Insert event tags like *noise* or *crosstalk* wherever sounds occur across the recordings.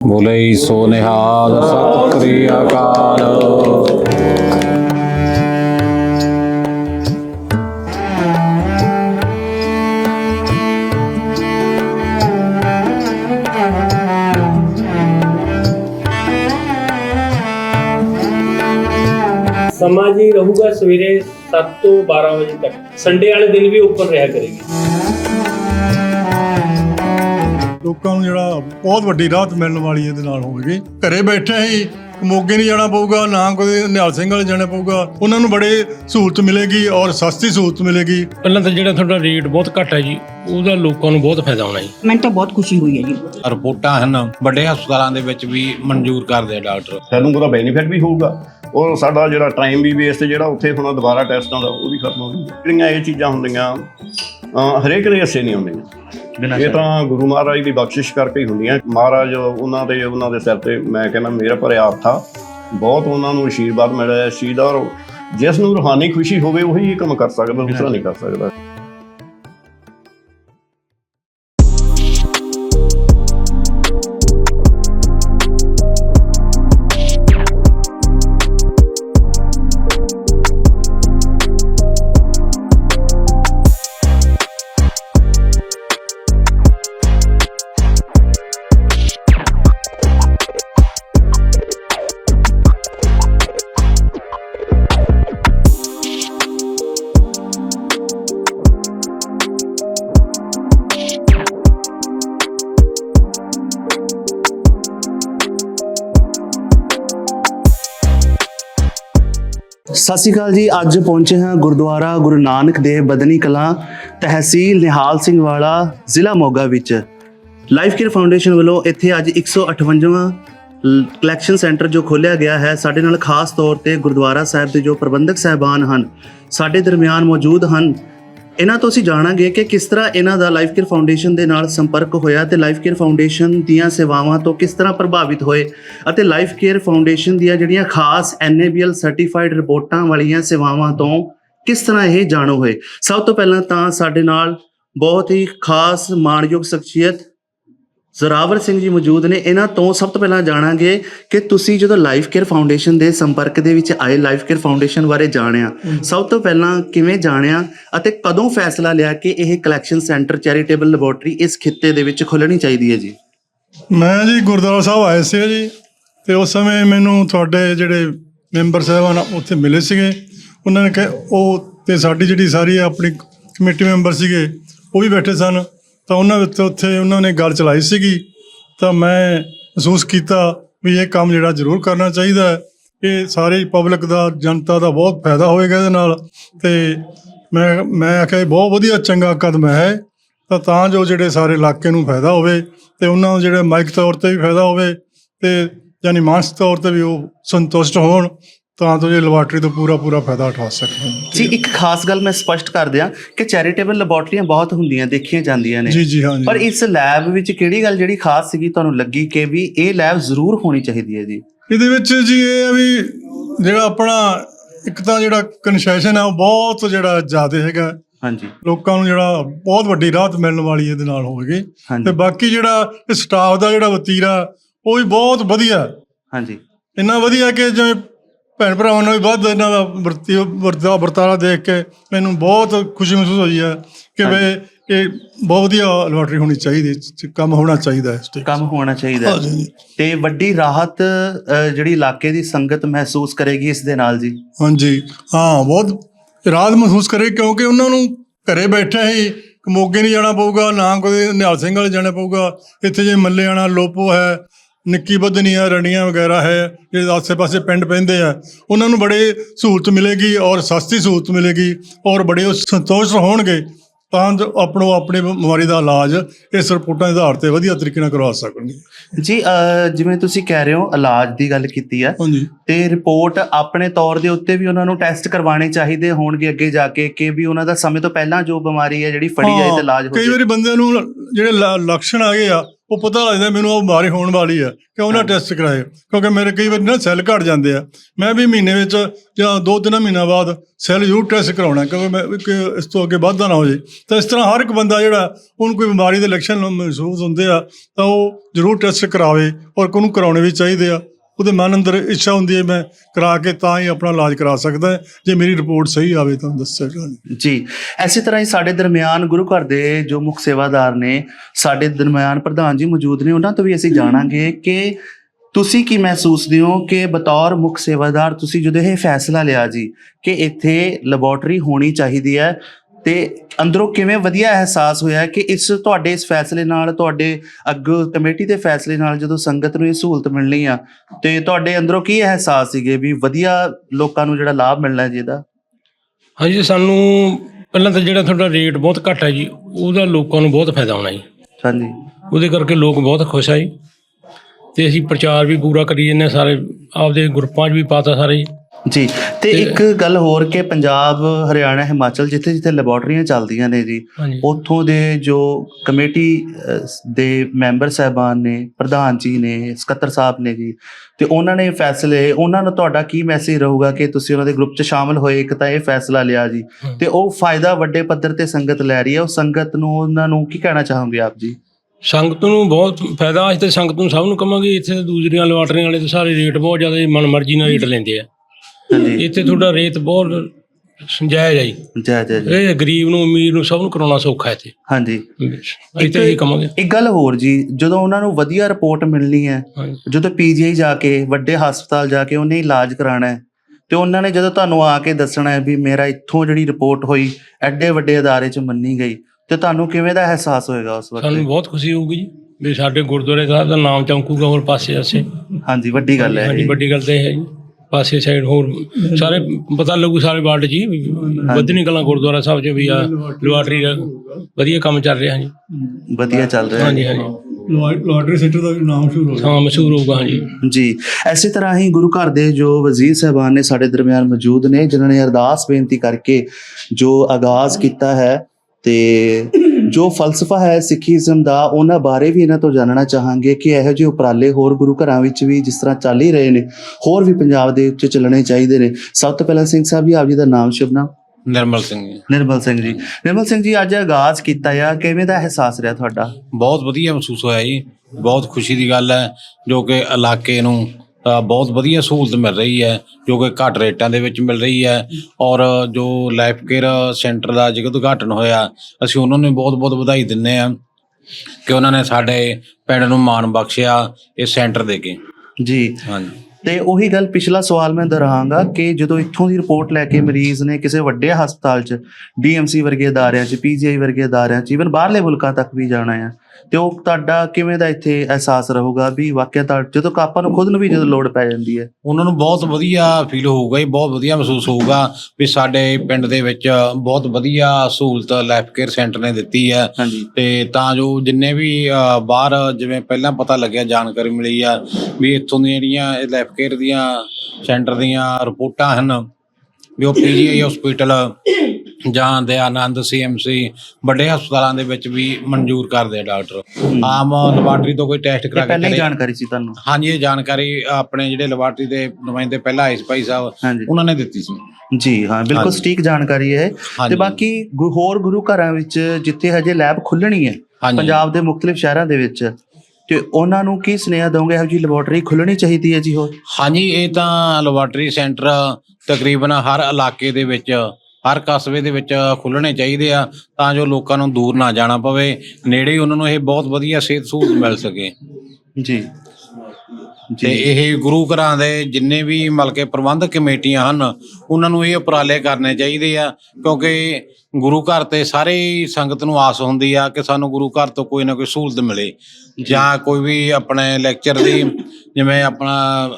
ਬੋਲੇ ਸੋ ਨਿਹਾਲ ਸਤਿ ਸ੍ਰੀ ਅਕਾਲ ਸਮਾਂ ਜੀ ਰਹੂਗਾ ਸਵੇਰੇ 7 ਤੋਂ 12 ਵਜੇ ਤੱਕ ਸੰਡੇ ਵਾਲੇ ਦਿਨ ਵੀ ਲੋਕਾਂ ਨੂੰ ਜਿਹੜਾ ਬਹੁਤ ਵੱਡੀ ਰਾਹਤ ਮਿਲਣ ਵਾਲੀ ਇਹਦੇ ਨਾਲ ਹੋਵੇਗੀ। ਘਰੇ ਬੈਠੇ ਹੀ ਮੋਗੇ ਨਹੀਂ ਜਾਣਾ ਪਊਗਾ ਨਾ ਕੋਈ ਨਿਹਾਲ ਸਿੰਘ ਵਾਲੇ ਜਾਣਾ ਪਊਗਾ। ਉਹਨਾਂ ਨੂੰ ਬੜੇ ਸਹੂਲਤ ਮਿਲੇਗੀ ਔਰ ਸਸਤੀ ਸਹੂਲਤ ਮਿਲੇਗੀ। ਪਹਿਲਾਂ ਤਾਂ ਜਿਹੜਾ ਤੁਹਾਡਾ ਰੇਟ ਬਹੁਤ ਘੱਟ ਹੈ ਜੀ ਉਹਦਾ ਲੋਕਾਂ ਨੂੰ ਬਹੁਤ ਫਾਇਦਾ ਹੋਣਾ ਜੀ। ਮੈਨੂੰ ਤਾਂ ਬਹੁਤ ਖੁਸ਼ੀ ਹੋਈ ਹੈ ਜੀ। ਰਿਪੋਰਟਾਂ ਹਨ ਵੱਡੇ ਹਸਪਤਾਲਾਂ ਦੇ ਵਿੱਚ ਵੀ ਮਨਜ਼ੂਰ ਕਰਦੇ ਆ ਡਾਕਟਰ। ਸਾਨੂੰ ਉਹਦਾ ਬੈਨੀਫਿਟ ਵੀ ਹੋਊਗਾ ਔਰ ਸਾਡਾ ਜਿਹੜਾ ਟਾਈਮ ਵੀ ਵੇਸਟ ਜਿਹੜਾ ਉੱਥੇ ਹੁਣ ਦੁਬਾਰਾ ਟੈਸਟਾਂ ਦਾ ਉਹ ਵੀ ਖਤਮ ਹੋ ਜਾਊਗਾ ਜਿਹੜੀਆਂ ਇਹ ਚੀਜ਼ਾਂ ਹੁੰਦੀਆਂ ਹਰੇਕ ਦੇ ਹਿੱਸੇ ਨਹੀਂ ਹੁੰਦੀਆਂ। ਇਹ ਤਾਂ ਗੁਰੂ ਮਹਾਰਾਜ ਦੀ ਬਖਸ਼ਿਸ਼ ਕਰਕੇ ਹੀ ਹੁੰਦੀਆਂ। ਮਹਾਰਾਜ ਉਹਨਾਂ ਦੇ ਉਹਨਾਂ ਦੇ ਸਿਰ ਤੇ ਮੈਂ ਕਹਿੰਦਾ ਮੇਰਾ ਭਰਿਆ ਹੱਥ ਆ। ਬਹੁਤ ਉਹਨਾਂ ਨੂੰ ਆਸ਼ੀਰਵਾਦ ਮਿਲਿਆ ਦਾ ਔਰ ਜਿਸ ਨੂੰ ਰੂਹਾਨੀ ਖੁਸ਼ੀ ਹੋਵੇ ਉਹੀ ਇਹ ਕੰਮ ਕਰ ਸਕਦਾ ਦੂਸਰਾ ਨਹੀਂ ਕਰ ਸਕਦਾ। ਸਤਿ ਸ਼੍ਰੀ ਅਕਾਲ ਜੀ, ਅੱਜ ਪਹੁੰਚੇ ਹਾਂ ਗੁਰਦੁਆਰਾ ਗੁਰੂ ਨਾਨਕ ਦੇਵ ਬਦਨੀ ਕਲਾਂ ਤਹਿਸੀਲ ਨਿਹਾਲ ਸਿੰਘ ਵਾਲਾ ਜ਼ਿਲ੍ਹਾ ਮੋਗਾ ਵਿੱਚ। ਲਾਈਫ ਕੇਅਰ ਫਾਊਂਡੇਸ਼ਨ ਵੱਲੋਂ ਇੱਥੇ ਅੱਜ 158ਵਾਂ ਕਲੈਕਸ਼ਨ ਸੈਂਟਰ ਜੋ ਖੋਲ੍ਹਿਆ ਗਿਆ ਹੈ, ਸਾਡੇ ਨਾਲ ਖਾਸ ਤੌਰ ਤੇ ਗੁਰਦੁਆਰਾ ਸਾਹਿਬ ਦੇ ਜੋ ਪ੍ਰਬੰਧਕ ਸਹਿਬਾਨ ਹਨ, ਸਾਡੇ ਦਰਮਿਆਨ ਮੌਜੂਦ ਹਨ ਇਹਨਾਂ ਤੋਂ ਅਸੀਂ ਜਾਣਾਂਗੇ ਕਿ ਕਿਸ ਤਰ੍ਹਾਂ ਇਹਨਾਂ ਦਾ ਲਾਈਫ ਕੇਅਰ ਫਾਊਂਡੇਸ਼ਨ ਦੇ ਨਾਲ ਸੰਪਰਕ ਹੋਇਆ ਤੇ ਲਾਈਫ ਕੇਅਰ ਫਾਊਂਡੇਸ਼ਨ ਦੀਆਂ ਸੇਵਾਵਾਂ ਤੋਂ ਕਿਸ ਤਰ੍ਹਾਂ ਪ੍ਰਭਾਵਿਤ ਹੋਏ ਅਤੇ ਲਾਈਫ ਕੇਅਰ ਫਾਊਂਡੇਸ਼ਨ ਦੀਆਂ ਜਿਹੜੀਆਂ ਖਾਸ NABL ਸਰਟੀਫਾਈਡ ਰਿਪੋਰਟਾਂ ਵਾਲੀਆਂ ਸੇਵਾਵਾਂ ਤੋਂ ਕਿਸ ਤਰ੍ਹਾਂ ਇਹ ਜਾਣੂ ਹੋਏ? ਸਭ ਤੋਂ ਪਹਿਲਾਂ ਤਾਂ ਸਾਡੇ ਨਾਲ ਬਹੁਤ ਹੀ ਖਾਸ ਮਾਣਯੋਗ ਸ਼ਖਸੀਅਤ ਜ਼ਰਾਵਰ ਸਿੰਘ ਜੀ ਮੌਜੂਦ ਨੇ ਇਹਨਾਂ ਤੋਂ ਸਭ ਤੋਂ ਪਹਿਲਾਂ ਜਾਣਾਂਗੇ ਕਿ ਤੁਸੀਂ ਜਦੋਂ ਲਾਈਫ ਕੇਅਰ ਫਾਊਂਡੇਸ਼ਨ ਦੇ ਸੰਪਰਕ ਦੇ ਵਿੱਚ ਆਏ ਲਾਈਫ ਕੇਅਰ ਫਾਊਂਡੇਸ਼ਨ ਬਾਰੇ ਜਾਣਿਆ ਸਭ ਤੋਂ ਪਹਿਲਾਂ ਕਿਵੇਂ ਜਾਣਿਆ ਅਤੇ ਕਦੋਂ ਫੈਸਲਾ ਲਿਆ ਕਿ ਇਹ ਕਲੈਕਸ਼ਨ ਸੈਂਟਰ ਚੈਰੀਟੇਬਲ ਲੈਬੋਰਟਰੀ ਇਸ ਖਿੱਤੇ ਦੇ ਵਿੱਚ ਖੋਲਣੀ ਚਾਹੀਦੀ ਹੈ ਜੀ? ਮੈਂ ਜੀ ਗੁਰਦੁਆਰਾ ਸਾਹਿਬ ਆਏ ਸੀ ਜੀ ਤੇ ਉਸ ਸਮੇਂ ਮੈਨੂੰ ਤੁਹਾਡੇ ਜਿਹੜੇ ਮੈਂਬਰ ਸਾਹਿਬਾਨ ਆ, ਉੱਥੇ ਮਿਲੇ ਸੀਗੇ ਉਹਨਾਂ ਨੇ ਕਿ ਉਹ ਤੇ ਸਾਡੀ ਜਿਹੜੀ ਸਾਰੀ ਆਪਣੀ ਕਮੇਟੀ ਮੈਂਬਰ ਸੀਗੇ ਉਹ ਵੀ ਬੈਠੇ ਸਨ। ਤਾਂ ਉਹਨਾਂ ਵਿੱਚ ਉੱਥੇ ਉਹਨਾਂ ਨੇ ਗੱਲ ਚਲਾਈ ਸੀਗੀ। ਤਾਂ ਮੈਂ ਮਹਿਸੂਸ ਕੀਤਾ ਵੀ ਇਹ ਕੰਮ ਜਿਹੜਾ ਜ਼ਰੂਰ ਕਰਨਾ ਚਾਹੀਦਾ ਹੈ। ਇਹ ਸਾਰੇ ਪਬਲਿਕ ਦਾ, ਜਨਤਾ ਦਾ ਬਹੁਤ ਫਾਇਦਾ ਹੋਏਗਾ ਇਹਦੇ ਨਾਲ। ਤੇ ਮੈਂ ਮੈਂ ਆਖਿਆ ਇਹ ਬਹੁਤ ਵਧੀਆ, ਚੰਗਾ ਕਦਮ ਹੈ। ਤਾਂ ਤਾਂ ਜੋ ਜਿਹੜੇ ਸਾਰੇ ਇਲਾਕੇ ਨੂੰ ਫਾਇਦਾ ਹੋਵੇ ਤੇ ਉਹਨਾਂ ਨੂੰ ਜਿਹੜੇ ਮਾਇਕ ਤੌਰ ਤੇ ਵੀ ਫਾਇਦਾ ਹੋਵੇ ਤੇ ਯਾਨੀ ਮਾਨਸਿਕ ਤੌਰ ਤੇ ਵੀ ਉਹ ਸੰਤੁਸ਼ਟ ਹੋਣ। ਤਾਂ ਜੋ ਇਹ ਲੈਬਾਰਟਰੀ ਤੋਂ ਪੂਰਾ ਪੂਰਾ ਫਾਇਦਾ ਉਠਾ ਸਕਣ ਜੀ ਇੱਕ ਖਾਸ ਗੱਲ ਮੈਂ ਸਪਸ਼ਟ ਕਰ ਦਿਆਂ ਕਿ ਚੈਰੀਟੇਬਲ ਲੈਬੋਰਟਰੀਆਂ ਬਹੁਤ ਹੁੰਦੀਆਂ ਦੇਖੀਆਂ ਜਾਂਦੀਆਂ ਨੇ। ਜੀ ਜੀ ਹਾਂ ਜੀ। ਪਰ ਇਸ ਲੈਬ ਵਿੱਚ ਕਿਹੜੀ ਗੱਲ ਜਿਹੜੀ ਖਾਸ ਸੀਗੀ ਤੁਹਾਨੂੰ ਲੱਗੀ ਕਿ ਵੀ ਇਹ ਲੈਬ ਜ਼ਰੂਰ ਹੋਣੀ ਚਾਹੀਦੀ ਹੈ ਜੀ? ਇਹਦੇ ਵਿੱਚ ਜੀ ਇਹ ਆ ਵੀ ਜਿਹੜਾ ਆਪਣਾ ਇੱਕ ਤਾਂ ਜਿਹੜਾ ਕਨਸੈਸ਼ਨ ਆ ਉਹ ਬਹੁਤ ਜਿਹੜਾ ਜ਼ਿਆਦਾ ਹੈਗਾ। ਹਾਂਜੀ। ਲੋਕਾਂ ਨੂੰ ਜਿਹੜਾ ਬਹੁਤ ਵੱਡੀ ਰਾਹਤ ਮਿਲਣ ਵਾਲੀ ਇਹਦੇ ਨਾਲ ਹੋਵੇਗੀ। ਤੇ ਬਾਕੀ ਜਿਹੜਾ ਇਹ ਸਟਾਫ ਦਾ ਜਿਹੜਾ ਵਤੀਰਾ ਉਹ ਵੀ ਬਹੁਤ ਵਧੀਆ। ਹਾਂਜੀ। ਇੰਨਾ ਵਧੀਆ ਕਿ ਜਿਵੇਂ ਭੈਣ ਭਰਾਵਾਂ ਨੂੰ ਵੀ ਵੱਧ ਇਹਨਾਂ ਦਾ ਵਰਤੀ ਵਰਤਾ ਵਰਤਾਰਾ ਦੇਖ ਕੇ ਮੈਨੂੰ ਬਹੁਤ ਖੁਸ਼ੀ ਮਹਿਸੂਸ ਹੋਈ ਹੈ ਕਿ ਵੇ ਇਹ ਬਹੁਤ ਵਧੀਆ ਲੈਬਾਰਟਰੀ ਹੋਣੀ ਚਾਹੀਦੀ ਕੰਮ ਹੋਣਾ ਚਾਹੀਦਾ ਹੈ ਕੰਮ ਹੋਣਾ ਚਾਹੀਦਾ ਤੇ ਵੱਡੀ ਰਾਹਤ ਜਿਹੜੀ ਇਲਾਕੇ ਦੀ ਸੰਗਤ ਮਹਿਸੂਸ ਕਰੇਗੀ ਇਸ ਦੇ ਨਾਲ ਜੀ। ਹਾਂਜੀ ਹਾਂ ਬਹੁਤ ਰਾਹਤ ਮਹਿਸੂਸ ਕਰੇ ਕਿਉਂਕਿ ਉਹਨਾਂ ਨੂੰ ਘਰੇ ਬੈਠੇ ਹੀ ਮੋਗੇ ਨਹੀਂ ਜਾਣਾ ਪਊਗਾ ਨਾ ਕੋਈ ਨਿਹਾਲ ਸਿੰਘ ਵਾਲੇ ਜਾਣਾ ਪਊਗਾ। ਇੱਥੇ ਜੇ ਮੱਲੇ ਆਣਾ ਲੋਪੋ ਹੈ ਨਿੱਕੀ ਬਦਨੀ ਹੈ ਰਣੀਆਂ ਵਗੈਰਾ ਹੈ ਜਿਹੜੇ ਆਸੇ-ਪਾਸੇ ਪਿੰਡ ਪੈਂਦੇ ਆ ਉਹਨਾਂ ਨੂੰ ਬੜੇ ਸਹੂਲਤ ਮਿਲੇਗੀ ਔਰ ਸਸਤੀ ਸਹੂਲਤ ਮਿਲੇਗੀ ਔਰ ਬੜੇ ਉਹ ਸੰਤੋਸ਼ ਹੋਣਗੇ ਤਾਂ ਜੋ ਆਪਣੋ ਆਪਣੇ ਬਿਮਾਰੀ ਦਾ ਇਲਾਜ ਇਸ ਰਿਪੋਰਟਾਂ ਦੇ ਆਧਾਰ ਤੇ ਵਧੀਆ ਤਰੀਕੇ ਨਾਲ ਕਰਵਾ ਸਕਣਗੇ। ਜੀ ਜਿਵੇਂ ਤੁਸੀਂ ਕਹਿ ਰਹੇ ਹੋ ਇਲਾਜ ਦੀ ਗੱਲ ਕੀਤੀ ਆ ਤੇ ਰਿਪੋਰਟ ਆਪਣੇ ਤੌਰ ਦੇ ਉੱਤੇ ਵੀ ਉਹਨਾਂ ਨੂੰ ਟੈਸਟ ਕਰਵਾਉਣੇ ਚਾਹੀਦੇ ਹੋਣਗੇ ਅੱਗੇ ਜਾ ਕੇ ਕਿ ਵੀ ਉਹਨਾਂ ਦਾ ਸਮੇਂ ਤੋਂ ਪਹਿਲਾਂ ਜੋ ਬਿਮਾਰੀ ਹੈ ਜਿਹੜੀ ਫੜੀ ਜਾਏ ਤੇ ਇਲਾਜ ਹੋ ਕਈ ਜਾਏ ਵਾਰੀ ਬੰਦਿਆਂ ਨੂੰ ਜਿਹੜੇ ਲੱਛਣ ਆ ਗਏ ਆ ਉਹ ਪਤਾ ਲੱਗਦਾ ਮੈਨੂੰ ਉਹ ਬਿਮਾਰੀ ਹੋਣ ਵਾਲੀ ਆ ਕਿ ਉਹਨਾਂ ਟੈਸਟ ਕਰਾਏ। ਕਿਉਂਕਿ ਮੇਰੇ ਕਈ ਵਾਰ ਨਾ ਸੈੱਲ ਘਟ ਜਾਂਦੇ ਆ। ਮੈਂ ਵੀ ਮਹੀਨੇ ਵਿੱਚ ਜਾਂ ਦੋ ਤਿੰਨ ਮਹੀਨਾ ਬਾਅਦ ਸੈੱਲ ਜ਼ਰੂਰ ਟੈਸਟ ਕਰਾਉਣਾ ਕਿਉਂਕਿ ਮੈਂ ਇਸ ਤੋਂ ਅੱਗੇ ਵਾਧਾ ਨਾ ਹੋ ਜਾਏ ਤਾਂ ਇਸ ਤਰ੍ਹਾਂ ਹਰ ਇੱਕ ਬੰਦਾ ਜਿਹੜਾ ਉਹਨੂੰ ਕੋਈ ਬਿਮਾਰੀ ਦੇ ਲੱਛਣ ਮਹਿਸੂਸ ਹੁੰਦੇ ਆ ਤਾਂ ਉਹ ਜ਼ਰੂਰ ਟੈਸਟ ਕਰਾਵੇ ਔਰ ਉਹਨੂੰ ਕਰਾਉਣੇ ਵੀ ਚਾਹੀਦੇ ਆ। ਉਹਦੇ ਮਨ ਅੰਦਰ ਇੱਛਾ ਹੁੰਦੀ ਹੈ, ਮੈਂ ਕਰਾ ਕੇ ਤਾਂ ਹੀ ਆਪਣਾ ਇਲਾਜ ਕਰਾ ਸਕਦਾ ਜੇ ਮੇਰੀ ਰਿਪੋਰਟ ਸਹੀ ਆਵੇ ਤਾਂ ਦੱਸੇਗਾ ਜੀ, ਐਸੇ ਤਰ੍ਹਾਂ ਹੀ ਸਾਡੇ ਦਰਮਿਆਨ ਗੁਰੂ ਘਰ ਦੇ ਜੋ ਮੁੱਖ ਸੇਵਾਦਾਰ ਨੇ, ਸਾਡੇ ਦਰਮਿਆਨ ਪ੍ਰਧਾਨ ਜੀ ਮੌਜੂਦ ਨੇ, ਉਹਨਾਂ ਤੋਂ ਵੀ ਅਸੀਂ ਜਾਣਾਂਗੇ ਕਿ ਤੁਸੀਂ ਕੀ ਮਹਿਸੂਸਦੇ ਹੋ ਕਿ ਬਤੌਰ ਮੁੱਖ ਸੇਵਾਦਾਰ ਤੁਸੀਂ ਜਦੋਂ ਇਹ ਫੈਸਲਾ ਲਿਆ ਜੀ, ਕਿ ਇੱਥੇ ਲੈਬੋਰਟਰੀ ਹੋਣੀ ਚਾਹੀਦੀ ਹੈ ਤੇ ਅੰਦਰੋਂ ਕਿਵੇਂ ਵਧੀਆ ਅਹਿਸਾਸ ਹੋਇਆ ਕਿ ਇਸ ਤੁਹਾਡੇ ਇਸ ਫੈਸਲੇ ਨਾਲ ਤੁਹਾਡੇ ਅੱਗੋਂ ਕਮੇਟੀ ਦੇ ਫੈਸਲੇ ਨਾਲ ਜਦੋਂ ਸੰਗਤ ਨੂੰ ਇਹ ਸਹੂਲਤ ਮਿਲਣੀ ਆ ਤੇ ਤੁਹਾਡੇ ਅੰਦਰੋਂ ਕੀ ਅਹਿਸਾਸ ਸੀਗੇ ਵੀ ਵਧੀਆ ਲੋਕਾਂ ਨੂੰ ਜਿਹੜਾ ਲਾਭ ਮਿਲਣਾ ਜੀ ਇਹਦਾ? ਹਾਂਜੀ ਸਾਨੂੰ ਪਹਿਲਾਂ ਤਾਂ ਜਿਹੜਾ ਤੁਹਾਡਾ ਰੇਟ ਬਹੁਤ ਘੱਟ ਹੈ ਜੀ ਉਹਦਾ ਲੋਕਾਂ ਨੂੰ ਬਹੁਤ ਫਾਇਦਾ ਹੋਣਾ ਜੀ। ਹਾਂਜੀ। ਉਹਦੇ ਕਰਕੇ ਲੋਕ ਬਹੁਤ ਖੁਸ਼ ਆ ਜੀ। ਤੇ ਅਸੀਂ ਪ੍ਰਚਾਰ ਵੀ ਪੂਰਾ ਕਰੀ ਜੰਨੇ ਸਾਰੇ ਆਪਦੇ ਗਰੁੱਪਾਂ 'ਚ ਵੀ ਪਾਤਾ ਸਾਰੇ। ਜੀ ਜੀ ਤੇ ਇੱਕ ਗੱਲ ਹੋਰ ਕਿ ਪੰਜਾਬ ਹਰਿਆਣਾ ਹਿਮਾਚਲ ਜਿੱਥੇ ਜਿੱਥੇ ਲੈਬੋਰਟਰੀਆਂ ਚੱਲਦੀਆਂ ਨੇ ਜੀ ਉੱਥੋਂ ਦੇ ਜੋ ਕਮੇਟੀ ਦੇ ਮੈਂਬਰ ਸਾਹਿਬਾਨ ਨੇ ਪ੍ਰਧਾਨ ਜੀ ਨੇ ਸਕੱਤਰ ਸਾਹਿਬ ਨੇ ਜੀ ਤੇ ਉਹਨਾਂ ਨੇ ਫੈਸਲੇ ਉਹਨਾਂ ਨੂੰ ਤੁਹਾਡਾ ਕੀ ਮੈਸੇਜ ਰਹੂਗਾ ਕਿ ਤੁਸੀਂ ਉਹਨਾਂ ਦੇ ਗਰੁੱਪ 'ਚ ਸ਼ਾਮਲ ਹੋਏ ਇੱਕ ਤਾਂ ਇਹ ਫੈਸਲਾ ਲਿਆ ਜੀ। ਤੇ ਉਹ ਫਾਇਦਾ ਵੱਡੇ ਪੱਧਰ ਤੇ ਸੰਗਤ ਲੈ ਰਹੀ ਹੈ ਉਹ ਸੰਗਤ ਨੂੰ ਉਹਨਾਂ ਨੂੰ ਕੀ ਕਹਿਣਾ ਚਾਹੋਗੇ ਆਪ ਜੀ? ਸੰਗਤ ਨੂੰ ਬਹੁਤ ਫਾਇਦਾ ਤੇ ਸੰਗਤ ਨੂੰ ਸਭ ਨੂੰ ਕਵਾਂਗੇ ਇੱਥੇ ਦੂਸਰੀਆਂ ਲਵਾਟਰੀਆਂ ਵਾਲੇ ਤਾਂ ਸਾਰੇ ਰੇਟ ਬਹੁਤ ਜ਼ਿਆਦਾ ਮਨਮਰਜ਼ੀ ਨਾਲ ਰੇਟ ਲੈਂਦੇ ਆ। ਹਾਂਜੀ। ਇੱਥੇ ਤੁਹਾਡਾ ਰੇਟ ਬਹੁਤ ਸੰਜਾਇਜ਼ ਹੈ ਜੀ ਜੈ ਜੈ। ਜੀ ਇਹ ਗਰੀਬ ਨੂੰ ਅਮੀਰ ਨੂੰ ਸਭ ਨੂੰ ਕਰਾਉਣਾ ਸੌਖਾ ਹੈ ਇੱਥੇ। ਹਾਂਜੀ। ਤਾਂ ਇਹ ਕਵਾਂਗੇ ਇੱਕ ਗੱਲ ਹੋਰ ਜੀ ਜਦੋਂ ਉਹਨਾਂ ਨੂੰ ਵਧੀਆ ਰਿਪੋਰਟ ਮਿਲਣੀ ਹੈ ਹਾਂਜੀ। ਜਦੋਂ ਪੀਜੀਆਈ ਜਾ ਕੇ ਵੱਡੇ ਹਸਪਤਾਲ ਜਾ ਕੇ ਉਹਨੇ ਇਲਾਜ ਕਰਾਣਾ ਹੈ ਤੇ ਉਹਨਾਂ ਨੇ ਜਦੋਂ ਤੁਹਾਨੂੰ ਆ ਕੇ ਦੱਸਣਾ ਹੈ ਵੀ ਮੇਰਾ ਇੱਥੋਂ ਜਿਹੜੀ ਰਿਪੋਰਟ ਹੋਈ ਐਡੇ ਵੱਡੇ ਅਦਾਰੇ 'ਚ ਮੰਨੀ ਗਈ ਤੇ ਤੁਹਾਨੂੰ ਕਿਵੇਂ ਦਾ ਅਹਿਸਾਸ ਹੋਏਗਾ ਉਸ ਸਾਨੂੰ ਵਕਤ ਬਹੁਤ ਖੁਸ਼ੀ ਹੋਊਗੀ ਜੀ ਵੀ ਸਾਡੇ ਗੁਰਦੁਆਰੇ ਸਾਹਿਬ ਦਾ ਨਾਮ ਚਮਕੂਗਾ ਹੋਰ ਪਾਸੇ ਆਸੇ ਹਾਂਜੀ ਵੱਡੀ ਗੱਲ ਹੈ ਇਹ। ਵੱਡੀ ਗੱਲ ਤਾਂ ਇਹ ਹੈ ਜੀ। ਪਾਸੇ ਸਾਈਡ ਹੋਰ ਸਾਰੇ ਪਤਾ ਲੱਗੂ ਸਾਰੇ ਵਰਲਡ ਜੀ ਵੀ ਵਧਣੀ ਕਲਾਂ ਗੁਰਦੁਆਰਾ ਸਾਹਿਬ 'ਚ ਵੀ ਆ ਲਵਾਟਰੀ ਦਾ ਵਧੀਆ ਕੰਮ ਚੱਲ ਰਿਹਾ ਜੀ। ਵਧੀਆ ਚੱਲ ਰਿਹਾ ਹੈ। ਹਾਂਜੀ ਹਾਂਜੀ। ਲਾਟਰੀ ਸੈਂਟਰ ਦਾ ਵੀ ਨਾਮ ਸ਼ੁਰੂ ਹੋ ਗਿਆ। ਹਾਂ ਮਸ਼ਹੂਰ ਹੋਊਗਾ ਹਾਂਜੀ। ਜੀ ਐਸੇ ਤਰ੍ਹਾਂ ਹੀ ਗੁਰੂ ਘਰ ਦੇ ਜੋ ਵਜ਼ੀਰ ਸਾਹਿਬਾਨ ਨੇ ਸਾਡੇ ਦਰਮਿਆਨ ਮੌਜੂਦ ਨੇ ਜਿਨ੍ਹਾਂ ਨੇ ਅਰਦਾਸ ਬੇਨਤੀ ਕਰਕੇ ਜੋ ਆਗਾਜ਼ ਕੀਤਾ ਹੈ ਤੇ ਜੋ ਫਲਸਫਾ ਹੈ ਸਿੱਖੀਜ਼ਮ ਦਾ ਉਹਨਾਂ ਬਾਰੇ ਵੀ ਇਹਨਾਂ ਤੋਂ ਜਾਣਨਾ ਚਾਹਾਂਗੇ ਕਿ ਇਹੋ ਜਿਹੇ ਉਪਰਾਲੇ ਹੋਰ ਗੁਰੂ ਘਰਾਂ ਵਿੱਚ ਵੀ ਜਿਸ ਤਰ੍ਹਾਂ ਚੱਲ ਹੀ ਰਹੇ ਨੇ ਹੋਰ ਵੀ ਪੰਜਾਬ ਦੇ ਵਿੱਚ ਚੱਲਣੇ ਚਾਹੀਦੇ ਨੇ। ਸਭ ਤੋਂ ਪਹਿਲਾਂ ਸਿੰਘ ਸਾਹਿਬ ਜੀ ਆਪ ਜੀ ਦਾ ਨਾਮ ਸ਼ੁਭ ਨਾਮ? ਨਿਰਮਲ ਸਿੰਘ ਜੀ। ਨਿਰਮਲ ਸਿੰਘ ਜੀ। ਨਿਰਮਲ ਸਿੰਘ ਜੀ ਅੱਜ ਆਗਾਜ਼ ਕੀਤਾ ਆ ਕਿਵੇਂ ਦਾ ਅਹਿਸਾਸ ਰਿਹਾ ਤੁਹਾਡਾ? ਬਹੁਤ ਵਧੀਆ ਮਹਿਸੂਸ ਹੋਇਆ ਜੀ। ਬਹੁਤ ਖੁਸ਼ੀ ਦੀ ਗੱਲ ਹੈ ਜੋ ਕਿ ਇਲਾਕੇ ਨੂੰ ਬਹੁਤ ਵਧੀਆ ਸਹੂਲਤ ਮਿਲ ਰਹੀ ਹੈ ਜੋ ਕਿ ਘੱਟ ਰੇਟਾਂ ਦੇ ਵਿੱਚ ਮਿਲ ਰਹੀ ਹੈ ਔਰ ਜੋ ਲਾਈਫ ਕੇਅਰ ਸੈਂਟਰ ਦਾ ਜਿਹੜਾ ਉਦਘਾਟਨ ਹੋਇਆ ਅਸੀਂ ਉਹਨਾਂ ਨੂੰ ਬਹੁਤ ਬਹੁਤ ਵਧਾਈ ਦਿੰਦੇ ਹਾਂ ਕਿ ਉਹਨਾਂ ਨੇ ਸਾਡੇ ਪਿੰਡ ਨੂੰ ਮਾਣ ਬਖਸ਼ਿਆ ਇਸ ਸੈਂਟਰ ਦੇ ਕੇ। ਜੀ। ਹਾਂਜੀ। ਤੇ ਉਹੀ ਗੱਲ ਪਿਛਲਾ ਸਵਾਲ ਮੈਂ ਦੁਹਰਾਵਾਂਗਾ ਕਿ ਜਦੋਂ ਇੱਥੋਂ ਦੀ ਰਿਪੋਰਟ ਲੈ ਕੇ ਮਰੀਜ਼ ਨੇ ਕਿਸੇ ਵੱਡੇ ਹਸਪਤਾਲ 'ਚ ਡੀਐਮਸੀ ਵਰਗੇ ਅਦਾਰਿਆਂ 'ਚ ਪੀਜੀਆਈ ਵਰਗੇ ਅਦਾਰਿਆਂ 'ਚ ਇਵਨ ਬਾਹਰਲੇ ਮੁਲਕਾਂ ਤੱਕ ਵੀ ਜਾਣਾ ਆ ਤੇ ਉਹ ਤੁਹਾਡਾ ਕਿਵੇਂ ਦਾ ਇੱਥੇ ਅਹਿਸਾਸ ਰਹੂਗਾ ਵੀ ਵਾਕਿਆ ਤਾਂ ਜਦੋਂ ਆਪਾਂ ਨੂੰ ਖੁਦ ਨੂੰ ਵੀ ਜਦੋਂ ਲੋੜ ਪੈ ਜਾਂਦੀ ਹੈ? ਉਹਨਾਂ ਨੂੰ ਬਹੁਤ ਵਧੀਆ ਫੀਲ ਹੋਊਗਾ ਜੀ ਬਹੁਤ ਵਧੀਆ ਮਹਿਸੂਸ ਹੋਊਗਾ ਵੀ ਸਾਡੇ ਪਿੰਡ ਦੇ ਵਿੱਚ ਬਹੁਤ ਵਧੀਆ ਸਹੂਲਤ ਲਾਈਫ ਕੇਅਰ ਸੈਂਟਰ ਨੇ ਦਿੱਤੀ ਹੈ। ਤੇ ਤਾਂ ਜੋ ਜਿੰਨੇ ਵੀ ਬਾਹਰ ਜਿਵੇਂ ਪਹਿਲਾਂ ਪਤਾ ਲੱਗਿਆ ਜਾਣਕਾਰੀ ਮਿਲੀ ਆ ਵੀ ਇੱਥੋਂ ਦੀਆਂ ਜਿਹੜੀਆਂ ਲਾਈਫ ਕੇਅਰ ਦੀਆਂ ਸੈਂਟਰ ਦੀਆਂ ਰਿਪੋਰਟਾਂ ਹਨ ਵੀ ਉਹ ਪੀਜੀਆਈ ਹਸਪੀਟਲ ਜਾਂ ਦਇਆਨੰਦ ਸੀਐਮਸੀ ਵੱਡੇ ਹਸਪਤਾਲਾਂ ਦੇ ਵਿੱਚ ਵੀ ਮਨਜ਼ੂਰ ਕਰਦੇ ਆ ਡਾਕਟਰ। ਆਮ ਲੈਬਾਰਟਰੀ ਤੋਂ ਕੋਈ ਟੈਸਟ ਕਰਾ ਕੇ ਪਹਿਲਾਂ ਹੀ ਜਾਣਕਾਰੀ ਸੀ ਤੁਹਾਨੂੰ? ਹਾਂਜੀ ਇਹ ਜਾਣਕਾਰੀ ਆਪਣੇ ਜਿਹੜੇ ਲੈਬਾਰਟਰੀ ਦੇ ਨੁਮਾਇੰਦੇ ਪਹਿਲਾਂ ਆਏ ਸੀ ਭਾਈ ਸਾਹਿਬ ਉਹਨਾਂ ਨੇ ਦਿੱਤੀ ਸੀ। ਜੀ ਹਾਂ ਬਿਲਕੁਲ। ਸਟੀਕ ਜਾਣਕਾਰੀ ਹੈ ਤੇ। ਬਾਕੀ ਹੋਰ ਗੁਰੂ ਘਰਾਂ ਵਿੱਚ ਜਿੱਥੇ ਹਜੇ ਲੈਬ ਖੁੱਲਣੀ ਹੈ। ਪੰਜਾਬ ਦੇ ਮੁxtਲਿਫ ਸ਼ਹਿਰਾਂ ਦੇ ਵਿੱਚ ਤੇ ਉਹਨਾਂ ਨੂੰ ਕੀ ਸੁਨੇਹਾ ਦੋਗੇ ਇਹੋ ਜਿਹੀ ਲੈਬੋਰਟਰੀ ਖੁੱਲਣੀ ਚਾਹੀਦੀ ਹੈ ਜੀ ਹੋਰ? ਹਾਂਜੀ ਇਹ ਤਾਂ ਲੈਬਾਰਟਰੀ ਸੈਂਟਰ ਤਕਰੀਬਨ ਹਰ ਇਲਾਕੇ ਦੇ ਵਿੱਚ ਹਰ ਕਸਬੇ ਦੇ ਵਿੱਚ ਖੁੱਲਣੇ ਚਾਹੀਦੇ ਆ ਤਾਂ ਜੋ ਲੋਕਾਂ ਨੂੰ ਦੂਰ ਨਾ ਜਾਣਾ ਪਵੇ, ਨੇੜੇ ਹੀ ਉਹਨਾਂ ਨੂੰ ਇਹ ਬਹੁਤ ਵਧੀਆ ਸਿਹਤ ਸਹੂਲਤ ਮਿਲ ਸਕੇ। ਜੀ। ਤੇ ਇਹ ਗੁਰੂ ਘਰਾਂ ਦੇ ਜਿੰਨੇ ਵੀ ਮਲਕੇ ਪ੍ਰਬੰਧਕ ਕਮੇਟੀਆਂ ਹਨ ਉਹਨਾਂ ਨੂੰ ਇਹ ਉਪਰਾਲੇ ਕਰਨੇ ਚਾਹੀਦੇ ਆ ਕਿਉਂਕਿ ਗੁਰੂ ਘਰ ਤੇ ਸਾਰੇ ਸੰਗਤ ਨੂੰ ਆਸ ਹੁੰਦੀ ਆ ਕਿ ਸਾਨੂੰ ਗੁਰੂ ਘਰ ਤੋਂ ਕੋਈ ਨਾ ਕੋਈ ਸਹੂਲਤ ਮਿਲੇ। ਜਾਂ। ਕੋਈ ਵੀ ਆਪਣੇ ਲੈਕਚਰ ਦੀ ਜਿਵੇਂ ਆਪਣਾ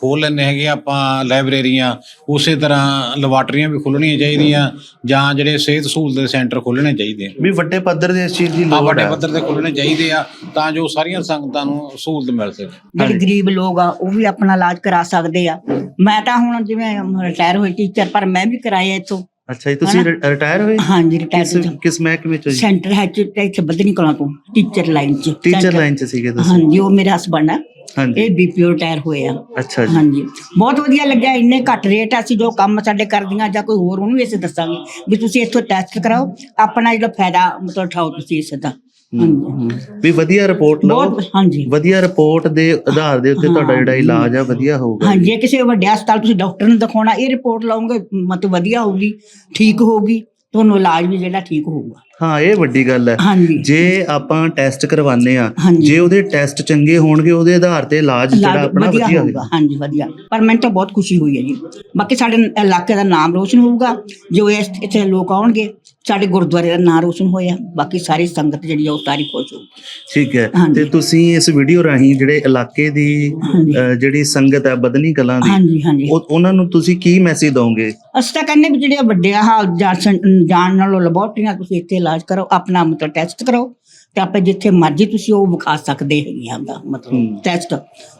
ਖੋਲ ਲੈਂਦੇ ਹੈਗੇ ਆਪਾਂ ਲਾਇਬ੍ਰੇਰੀਆਂ ਉਸੇ ਤਰ੍ਹਾਂ ਲੈਬਾਰਟਰੀਆਂ ਵੀ ਖੁੱਲਣੀਆਂ ਚਾਹੀਦੀਆਂ ਜਾਂ ਜਿਹੜੇ ਸਿਹਤ ਸਹੂਲਤ ਦੇ ਸੈਂਟਰ ਖੁੱਲਣੇ ਚਾਹੀਦੇ ਆ। ਵੀ ਵੱਡੇ ਪੱਧਰ ਦੇ ਇਸ ਚੀਜ਼ ਦੀ ਆ ਲੋੜ ਵੱਡੇ ਪੱਧਰ ਤੇ ਖੁੱਲਣੇ ਚਾਹੀਦੇ ਆ ਤਾਂ ਜੋ ਸਾਰੀਆਂ ਸੰਗਤਾਂ ਨੂੰ ਸਹੂਲਤ ਮਿਲ ਸਕੇ। ਜਿਹੜੇ ਗਰੀਬ ਲੋਕ ਆ ਉਹ ਵੀ ਆਪਣਾ ਇਲਾਜ ਕਰਾ ਸਕਦੇ ਆ। ਮੈਂ ਤਾਂ ਹੁਣ ਜਿਵੇਂ ਰਿਟਾਇਰ ਹੋਈ ਟੀਚਰ ਪਰ ਮੈਂ ਵੀ ਕਰਾਇਆ ਇੱਥੋਂ। ਅੱਛਾ ਜੀ ਤੁਸੀਂ? ਰਿਟਾਇਰ ਹੋਏ? ਹਾਂਜੀ ਰਿਟਾਇਰ ਕਿਸ ਮਹਿਕਮੇ ਚੋਂ ਜੀ? ਸੈਂਟਰ ਹੈ ਇੱਥੇ ਬਦਨੀ ਕਲਾਂ ਤੋਂ ਟੀਚਰ ਲਾਈਨ ਚ। ਟੀਚਰ ਲਾਈਨ 'ਚ ਸੀਗੇ ਤੁਸੀਂ? ਹਾਂਜੀ ਉਹ ਮੇਰੇ ਹਸਬੰਡ ਆ। ਹਾਂਜੀ। ਇਹ ਬੀਪੀਓ ਰਿਟਾਇਰ ਹੋਏ ਆ। ਅੱਛਾ ਜੀ। ਹਾਂਜੀ। ਬਹੁਤ ਵਧੀਆ ਲੱਗਿਆ ਇੰਨੇ ਘੱਟ ਰੇਟ ਆ ਅਸੀਂ ਜੋ ਕੰਮ ਸਾਡੇ ਕਰਦੀਆਂ ਜਾਂ ਕੋਈ ਹੋਰ ਉਹਨੂੰ ਵੀ ਅਸੀਂ ਦੱਸਾਂਗੇ ਵੀ ਤੁਸੀਂ ਇੱਥੋਂ ਟੈਸਟ ਕਰਾਓ ਆਪਣਾ ਜਿਹੜਾ ਫਾਇਦਾ ਮਤਲਬ ਉਠਾਓ ਤੁਸੀਂ ਇਸ ਦਾ। ਵੀ ਵਧੀਆ ਰਿਪੋਰਟ ਲਓ। ਬਹੁਤ ਹਾਂਜੀ। ਵਧੀਆ ਰਿਪੋਰਟ ਦੇ ਆਧਾਰ ਦੇ ਉੱਤੇ ਤੁਹਾਡਾ ਜਿਹੜਾ ਇਲਾਜ ਆ ਵਧੀਆ ਹੋਊਗਾ। ਹਾਂਜੀ ਜੇ ਕਿਸੇ ਵੱਡੇ ਹਸਪਤਾਲ ਤੁਸੀਂ ਡਾਕਟਰ ਨੂੰ ਦਿਖਾਉਣਾ ਇਹ ਰਿਪੋਰਟ ਲਾਉਂਗੇ ਮਤਲਬ ਵਧੀਆ ਹੋਊਗੀ ਠੀਕ ਹੋਊਗੀ ਤੁਹਾਨੂੰ ਇਲਾਜ ਵੀ ਜਿਹੜਾ ਠੀਕ ਹੋਊਗਾ। ਹਾਂ ਇਹ ਵੱਡੀ ਗੱਲ ਹੈ। ਹਾਂਜੀ। ਜੇ ਆਪਾਂ ਟੈਸਟ ਕਰਵਾਉਂਦੇ ਆ ਹਾਂਜੀ। ਜੇ ਉਹਦੇ ਟੈਸਟ ਚੰਗੇ ਹੋਣਗੇ ਉਹਦੇ ਆਧਾਰ ਤੇ ਇਲਾਜ ਜਿਹੜਾ ਇਲਾਜ ਆਪਣਾ ਵਧੀਆ ਵਧੀਆ ਹੋਊਗਾ। ਹਾਂਜੀ ਵਧੀਆ। ਪਰ ਮੈਨੂੰ ਤਾਂ ਬਹੁਤ ਖੁਸ਼ੀ ਹੋਈ ਹੈ ਜੀ। ਬਾਕੀ ਸਾਡੇ ਇਲਾਕੇ ਦਾ ਨਾਮ ਰੋਸ਼ਨ ਹੋਊਗਾ। ਜੋ ਇਸ ਇੱਥੇ ਲੋਕ ਆਉਣਗੇ ਸਾਡੇ ਗੁਰਦੁਆਰੇ ਦਾ ਨਾਮ ਰੋਸ਼ਨ ਹੋਇਆ ਬਾਕੀ ਸਾਰੀ ਸੰਗਤ ਜਿਹੜੀ ਆ ਉਹ ਸਾਰੀ ਖੁਸ਼ ਹੋਊਗੀ ਠੀਕ ਹੈ। ਤੇ ਤੁਸੀਂ ਇਸ ਵੀਡੀਓ ਰਾਹੀਂ ਜਿਹੜੇ ਇਲਾਕੇ ਦੀ ਜਿਹੜੀ ਸੰਗਤ ਹੈ ਬਦਨੀ ਕਲਾਂ ਦੀ ਉਹਨਾਂ ਨੂੰ ਤੁਸੀਂ ਕੀ ਮੈਸੇਜ ਦੋਗੇ ਅਸੀਂ ਤਾਂ ਕਹਿੰਦੇ ਵੀ ਜਿਹੜੇ ਵੱਡੇ ਆ ਜਾਣ ਜਾਣ ਨਾਲੋਂ ਲੈਬੋਰਟਰੀਆਂ ਤੁਸੀਂ ਇੱਥੇ ਇਲਾਜ ਕਰੋ ਆਪਣਾ ਮਤਲਬ ਟੈਸਟ ਕਰੋ ਤੇ ਆਪੇ ਜਿੱਥੇ ਮਰਜ਼ੀ ਤੁਸੀਂ ਉਹ ਵਿਖਾ ਸਕਦੇ ਹੈਗੇ ਆ ਦਾ ਮਤਲਬ ਹੂੰ। ਟੈਸਟ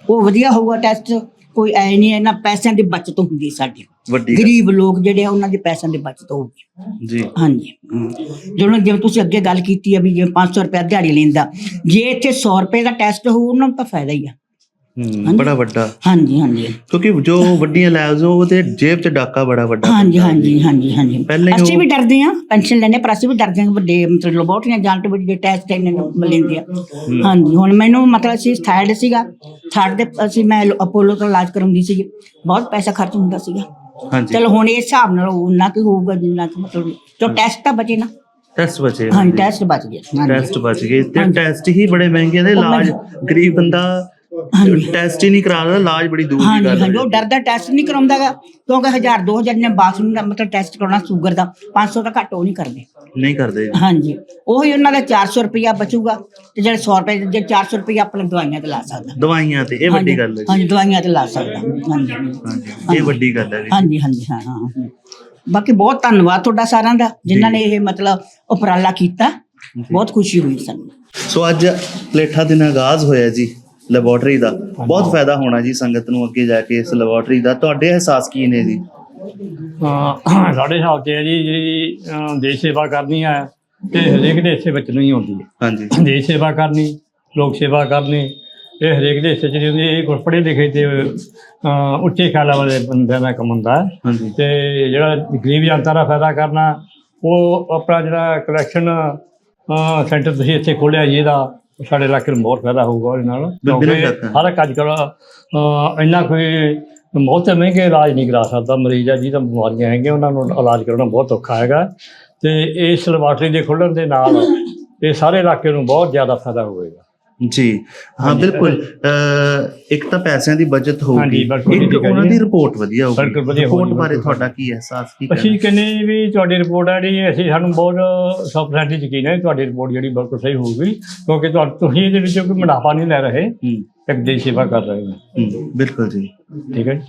ਉਹ ਵਧੀਆ ਹੋਊਗਾ ਟੈਸਟ ਕੋਈ ਐ ਨਹੀਂ ਇਹਨਾਂ ਪੈਸਿਆਂ ਦੀ ਬਚਤ ਹੁੰਦੀ ਸਾਡੀ। ਵੱਡੀ ਗੱਲ। ਗਰੀਬ ਲੋਕ ਜਿਹੜੇ ਆ ਉਹਨਾਂ ਦੇ ਪੈਸਿਆਂ ਦੀ ਬਚਤ ਹੋਊਗੀ ਜੀ। ਹਾਂਜੀ। ਜਦੋਂ ਜਿਵੇਂ ਤੁਸੀਂ ਅੱਗੇ ਗੱਲ ਕੀਤੀ ਆ ਵੀ ਜਿਵੇਂ 500 ਰੁਪਏ ਦਿਹਾੜੀ ਲੈਂਦਾ ਜੇ ਇੱਥੇ 100 ਰੁਪਏ ਦਾ ਟੈਸਟ ਹੋਊ ਉਹਨਾਂ ਨੂੰ ਤਾਂ ਫਾਇਦਾ ਹੀ ਆ। ਹੂੰ ਹਾਂਜੀ। ਬੜਾ ਵੱਡਾ। ਹਾਂਜੀ ਹਾਂਜੀ। ਕਿਉਂਕਿ ਜੋ ਵੱਡੀਆਂ ਲੈਬਸ ਉਹਦੇ ਜੇਬ 'ਚ ਡਾਕਾ ਬੜਾ ਵੱਡਾ ਹਾਂਜੀ ਪੈਂਦਾ ਹਾਂਜੀ ਹਾਂਜੀ ਹਾਂਜੀ। ਪਹਿਲਾਂ ਹੀ ਅਸੀਂ ਵੀ ਡਰਦੇ ਹਾਂ ਪੈਨਸ਼ਨ ਲੈਣੇ ਪਰ ਅਸੀਂ ਵੀ ਡਰਦੇ ਹਾਂ ਵੱਡੇ ਮਤਲਬ ਲੈਬੋਰਟਰੀਆਂ ਜਾਣ ਤੋਂ ਵੱਡੇ ਟੈਸਟ ਇੰਨੇ ਨੂੰ ਲੈਂਦੇ ਆ। ਹਾਂਜੀ ਹੁਣ ਮੈਨੂੰ ਮਤਲਬ ਅਸੀਂ ਥਾਇਰਡ ਸੀਗਾ ਥਾਇਰਡ ਦੇ ਅਸੀਂ ਮੈਂ ਅਪੋਲੋ ਤੋਂ ਇਲਾਜ ਕਰਾਉਂਦੀ ਸੀ ਬਹੁਤ ਪੈਸਾ ਖਰਚ ਹੁੰਦਾ ਸੀਗਾ। ਹਾਂਜੀ। ਚਲੋ ਹੁਣ ਇਸ ਹਿਸਾਬ ਨਾਲ ਉਨਾ ਕੀ ਹੋਊਗਾ ਜਿੰਨਾ ਕੁ ਮਤਲਬ ਜੋ ਟੈਸਟ ਤਾਂ ਬਚੇ ਨਾ। ਟੈਸਟ ਬਚੇ ਹਾਂਜੀ ਟੈਸਟ ਬਚ ਗਏ। ਹਾਂਜੀ। ਟੈਸਟ ਬਚ ਗਏ। ਤੇ। ਟੈਸਟ ਹੀ ਬੜੇ ਮਹਿੰਗੇ ਨੇ ਇਲਾਜ। ਗਰੀਬ ਬੰਦਾ। ਟੈਸਟ ਹੀ ਨਹੀਂ ਕਰਾਉਂਦਾ ਇਲਾਜ ਬੜੀ ਦੂਰ ਦੀ ਹਾਂਜੀ ਗੱਲ ਹਾਂਜੀ ਉਹ ਹੈ ਡਰਦਾ ਟੈਸਟ ਨਹੀਂ ਕਰਾਉਂਦਾਗਾ ਕਿਉਂਕਿ 1000 2000 ਨੇ ਬਾਥਰੂਮ ਦਾ ਮਤਲਬ ਟੈਸਟ ਕਰਾਉਣਾ ਸ਼ੂਗਰ ਦਾ 500 ਤਾਂ ਘੱਟ ਉਹ ਨਹੀਂ ਕਰਦੇ। ਨਹੀਂ ਕਰਦੇ। ਹਾਂਜੀ ਉਹੀ ਉਹਨਾਂ ਦਾ 400 ਰੁਪਇਆ ਬਚੂਗਾ ਤੇ ਜਿਹੜੇ 100 ਰੁਪਏ ਜੇ 400 ਰੁਪਇਆ ਆਪਣੇ ਦਵਾਈਆਂ ਤੇ ਲਾ ਸਕਦਾ। ਦਵਾਈਆਂ ਤੇ ਇਹ ਵੱਡੀ ਗੱਲ ਹੈ ਜੀ। ਹਾਂਜੀ ਦਵਾਈਆਂ ਤੇ ਲਾ ਸਕਦਾ। ਹਾਂਜੀ। ਹਾਂਜੀ ਇਹ ਵੱਡੀ ਗੱਲ ਹੈ ਜੀ। ਹਾਂਜੀ ਹਾਂਜੀ ਹਾਂ ਹਾਂ ਹਾਂ। ਬਾਕੀ ਬਹੁਤ ਧੰਨਵਾਦ ਤੁਹਾਡਾ ਸਾਰਿਆਂ ਦਾ ਜਿਨ੍ਹਾਂ ਨੇ ਇਹ ਮਤਲਬ ਉਪਰਾਲਾ ਕੀਤਾ। ਬਹੁਤ ਖੁਸ਼ੀ ਹੋਈ ਸਾਨੂੰ। ਸੋ ਅੱਜ ਪਲੇਠਾ ਦਿਨ ਆਗਾਜ਼ ਹੋਇਆ ਜੀ। ਲੈਬੋਰਟਰੀ ਦਾ। ਬਹੁਤ ਫਾਇਦਾ ਹੋਣਾ ਜੀ ਸੰਗਤ ਨੂੰ ਅੱਗੇ ਜਾ ਕੇ ਇਸ ਲੈਬੋਰਟਰੀ ਦਾ। ਤੁਹਾਡੇ ਅਹਿਸਾਸ ਕੀ ਨੇ ਜੀ? ਅਹ ਸਾਡੇ ਹਿਸਾਬ 'ਚ ਹੈ ਜੀ ਜਿਹੜੀ ਅਹ ਦੇਸ਼ ਸੇਵਾ ਕਰਨੀ ਹੈ ਤੇ ਹਰੇਕ ਦੇ ਹਿੱਸੇ ਵਿੱਚ ਨਹੀਂ ਹੁੰਦੀ। ਹਾਂਜੀ। ਦੇਸ਼ ਸੇਵਾ ਕਰਨੀ ਲੋਕ ਸੇਵਾ ਕਰਨੀ ਇਹ ਹਰੇਕ ਦੇ ਹਿੱਸੇ 'ਚ ਨਹੀਂ ਹੁੰਦੀ ਇਹ ਪੜ੍ਹੇ ਲਿਖੇ ਤੇ ਅਹ ਉੱਚੇ ਖਿਆਲਾਂ ਵਾਲੇ ਬੰਦਿਆਂ ਦਾ ਕੰਮ ਹੁੰਦਾ ਹੈ। ਹਾਂਜੀ। ਤੇ ਜਿਹੜਾ ਗਰੀਬ ਜਨਤਾ ਦਾ ਫਾਇਦਾ ਕਰਨਾ ਉਹ ਆਪਣਾ ਜਿਹੜਾ ਕਲੈਕਸ਼ਨ ਸੈਂਟਰ ਤੁਸੀਂ ਇੱਥੇ ਖੋਲਿਆ ਜੀ ਇਹਦਾ ਸਾਡੇ ਇਲਾਕੇ ਨੂੰ ਬਹੁਤ ਫਾਇਦਾ ਹੋਊਗਾ ਉਹਦੇ ਨਾਲ ਕਿਉਂਕਿ। ਹਰ ਇੱਕ ਅੱਜ ਕੱਲ੍ਹ ਇੰਨਾ ਕੋਈ ਬਹੁਤ ਮਹਿੰਗੇ ਇਲਾਜ ਨਹੀਂ ਕਰਾ ਸਕਦਾ ਮਰੀਜ਼ ਆ ਜਿਹਦਾ ਬਿਮਾਰੀਆਂ ਹੈਗੀਆਂ ਉਹਨਾਂ ਨੂੰ ਇਲਾਜ ਕਰਾਉਣਾ ਬਹੁਤ ਔਖਾ ਹੈਗਾ ਤੇ ਇਸ ਲੈਬਾਰਟਰੀ ਦੇ ਖੁੱਲ੍ਹਣ ਦੇ ਨਾਲ ਇਹ ਸਾਰੇ ਇਲਾਕੇ ਨੂੰ ਬਹੁਤ ਜ਼ਿਆਦਾ ਫਾਇਦਾ ਹੋਵੇਗਾ ਜੀ। ਹਾਂ ਬਿਲਕੁਲ। ਇੱਕ ਤਾਂ ਪੈਸਿਆਂ ਦੀ ਬਚਤ ਹੋਊਗੀ ਇੱਕ ਉਹਨਾਂ। ਦੀ ਰਿਪੋਰਟ ਵਧੀਆ ਹੋਊਗੀ ਰਿਪੋਰਟ ਬਾਰੇ। ਤੁਹਾਡਾ ਕੀ ਅਹਿਸਾਸ ਕੀ ਅਸੀਂ? ਕਹਿੰਦੇ ਵੀ ਤੁਹਾਡੀ ਰਿਪੋਰਟ ਹੈ ਜਿਹੜੀ ਅਸੀਂ ਸਾਨੂੰ ਬਹੁਤ ਸੌ percent ਯਕੀਨ ਹੈ ਤੁਹਾਡੀ ਰਿਪੋਰਟ ਜਿਹੜੀ ਬਿਲਕੁਲ ਸਹੀ ਹੋਊਗੀ ਕਿਉਂਕਿ ਤੁਸੀਂ ਇਹਦੇ ਵਿੱਚੋਂ ਕੋਈ ਮੁਨਾਫਾ ਨਹੀਂ ਲੈ ਰਹੇ ਇੱਕ ਦੇਸ਼ ਸੇਵਾ ਕਰ ਰਹੇ ਹੋ ਬਿਲਕੁਲ ਜੀ। ਠੀਕ ਹੈ ਜੀ।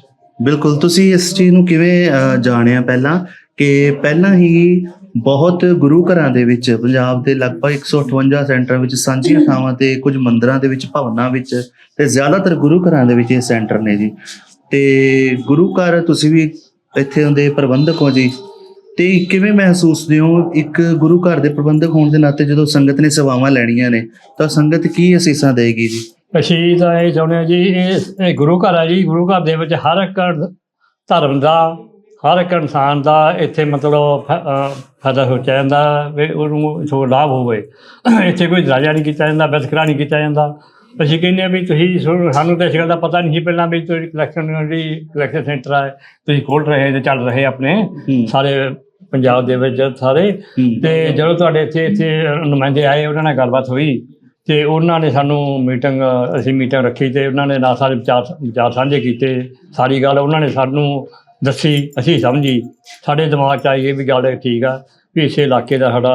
ਬਿਲਕੁਲ ਤੁਸੀਂ ਇਸ ਚੀਜ਼ ਨੂੰ ਕਿਵੇਂ ਜਾਣਿਆ ਪਹਿਲਾਂ? ਕਿ ਪਹਿਲਾਂ ਹੀ ਬਹੁਤ ਗੁਰੂ ਘਰਾਂ ਦੇ ਵਿੱਚ ਪੰਜਾਬ ਦੇ ਲਗਭਗ 158 ਸੈਂਟਰਾਂ ਵਿੱਚ ਸਾਂਝੀਆਂ ਥਾਵਾਂ ਤੇ ਕੁਝ ਮੰਦਿਰਾਂ ਦੇ ਵਿੱਚ ਭਵਨਾਂ ਵਿੱਚ ਤੇ ਜ਼ਿਆਦਾਤਰ ਗੁਰੂ ਘਰਾਂ ਦੇ ਵਿੱਚ ਇਹ ਸੈਂਟਰ ਨੇ ਜੀ। ਤੇ ਗੁਰੂ ਘਰ ਤੁਸੀਂ ਵੀ ਇੱਥੇ ਦੇ ਪ੍ਰਬੰਧਕ ਹੋ ਜੀ। ਤੇ ਕਿਵੇਂ ਮਹਿਸੂਸਦੇ ਹੋ ਇੱਕ ਗੁਰੂ ਘਰ ਦੇ ਪ੍ਰਬੰਧਕ ਹੋਣ ਦੇ ਨਾਤੇ ਜਦੋਂ ਸੰਗਤ ਨੇ ਸੇਵਾਵਾਂ ਲੈਣੀਆਂ ਨੇ ਤਾਂ ਸੰਗਤ ਕੀ ਅਸੀਸਾਂ ਦੇਗੀ ਜੀ? ਅਸੀਂ ਤਾਂ ਇਹ ਚਾਹੁੰਦੇ ਹਾਂ ਜੀ ਇਹ ਇਹ ਗੁਰੂ ਘਰ ਹੈ ਜੀ ਗੁਰੂ ਘਰ ਦੇ ਵਿੱਚ ਹਰ ਇੱਕ ਧਰਮ ਦਾ ਹਰ ਇੱਕ ਇਨਸਾਨ ਦਾ ਇੱਥੇ ਮਤਲਬ ਫਾਇਦਾ ਸੋਚਿਆ ਜਾਂਦਾ ਵੀ ਉਹਨੂੰ ਸੋ ਲਾਭ ਹੋਵੇ ਇੱਥੇ ਕੋਈ ਦਰਾਜਾ ਨਹੀਂ ਕੀਤਾ ਜਾਂਦਾ ਵਿਤਕਰਾ ਨਹੀਂ ਕੀਤਾ ਜਾਂਦਾ ਅਸੀਂ ਕਹਿੰਦੇ ਹਾਂ ਵੀ ਤੁਸੀਂ ਸਾਨੂੰ ਤਾਂ ਇਸ ਗੱਲ ਦਾ ਪਤਾ ਨਹੀਂ ਸੀ ਪਹਿਲਾਂ ਵੀ ਤੁਸੀਂ ਕਲੈਕਸ਼ਨ ਜਿਹੜੀ ਕਲੈਕਸ਼ਨ ਸੈਂਟਰ ਹੈ ਤੁਸੀਂ ਖੋਲ ਰਹੇ ਤੇ ਚੱਲ ਰਹੇ ਆਪਣੇ ਹੂੰ। ਸਾਰੇ ਪੰਜਾਬ ਦੇ ਵਿੱਚ ਸਾਰੇ ਹੂੰ। ਤੇ ਜਦੋਂ ਤੁਹਾਡੇ ਇੱਥੇ ਇੱਥੇ ਨੁਮਾਇੰਦੇ ਆਏ ਉਹਨਾਂ ਨਾਲ ਗੱਲਬਾਤ ਹੋਈ ਤੇ ਉਹਨਾਂ ਨੇ ਸਾਨੂੰ ਮੀਟਿੰਗ ਅਸੀਂ ਮੀਟਿੰਗ ਰੱਖੀ ਤੇ ਉਹਨਾਂ ਨੇ ਨਾਲ ਸਾਰੇ ਵਿਚਾਰ ਵਿਚਾਰ ਸਾਂਝੇ ਕੀਤੇ ਸਾਰੀ ਗੱਲ ਉਹਨਾਂ ਨੇ ਸਾਨੂੰ ਦੱਸੀ ਅਸੀਂ ਸਮਝੀ ਸਾਡੇ ਦਿਮਾਗ 'ਚ ਆਈ ਇਹ ਵੀ ਗੱਲ ਠੀਕ ਆ ਵੀ ਇਸੇ ਇਲਾਕੇ ਦਾ ਸਾਡਾ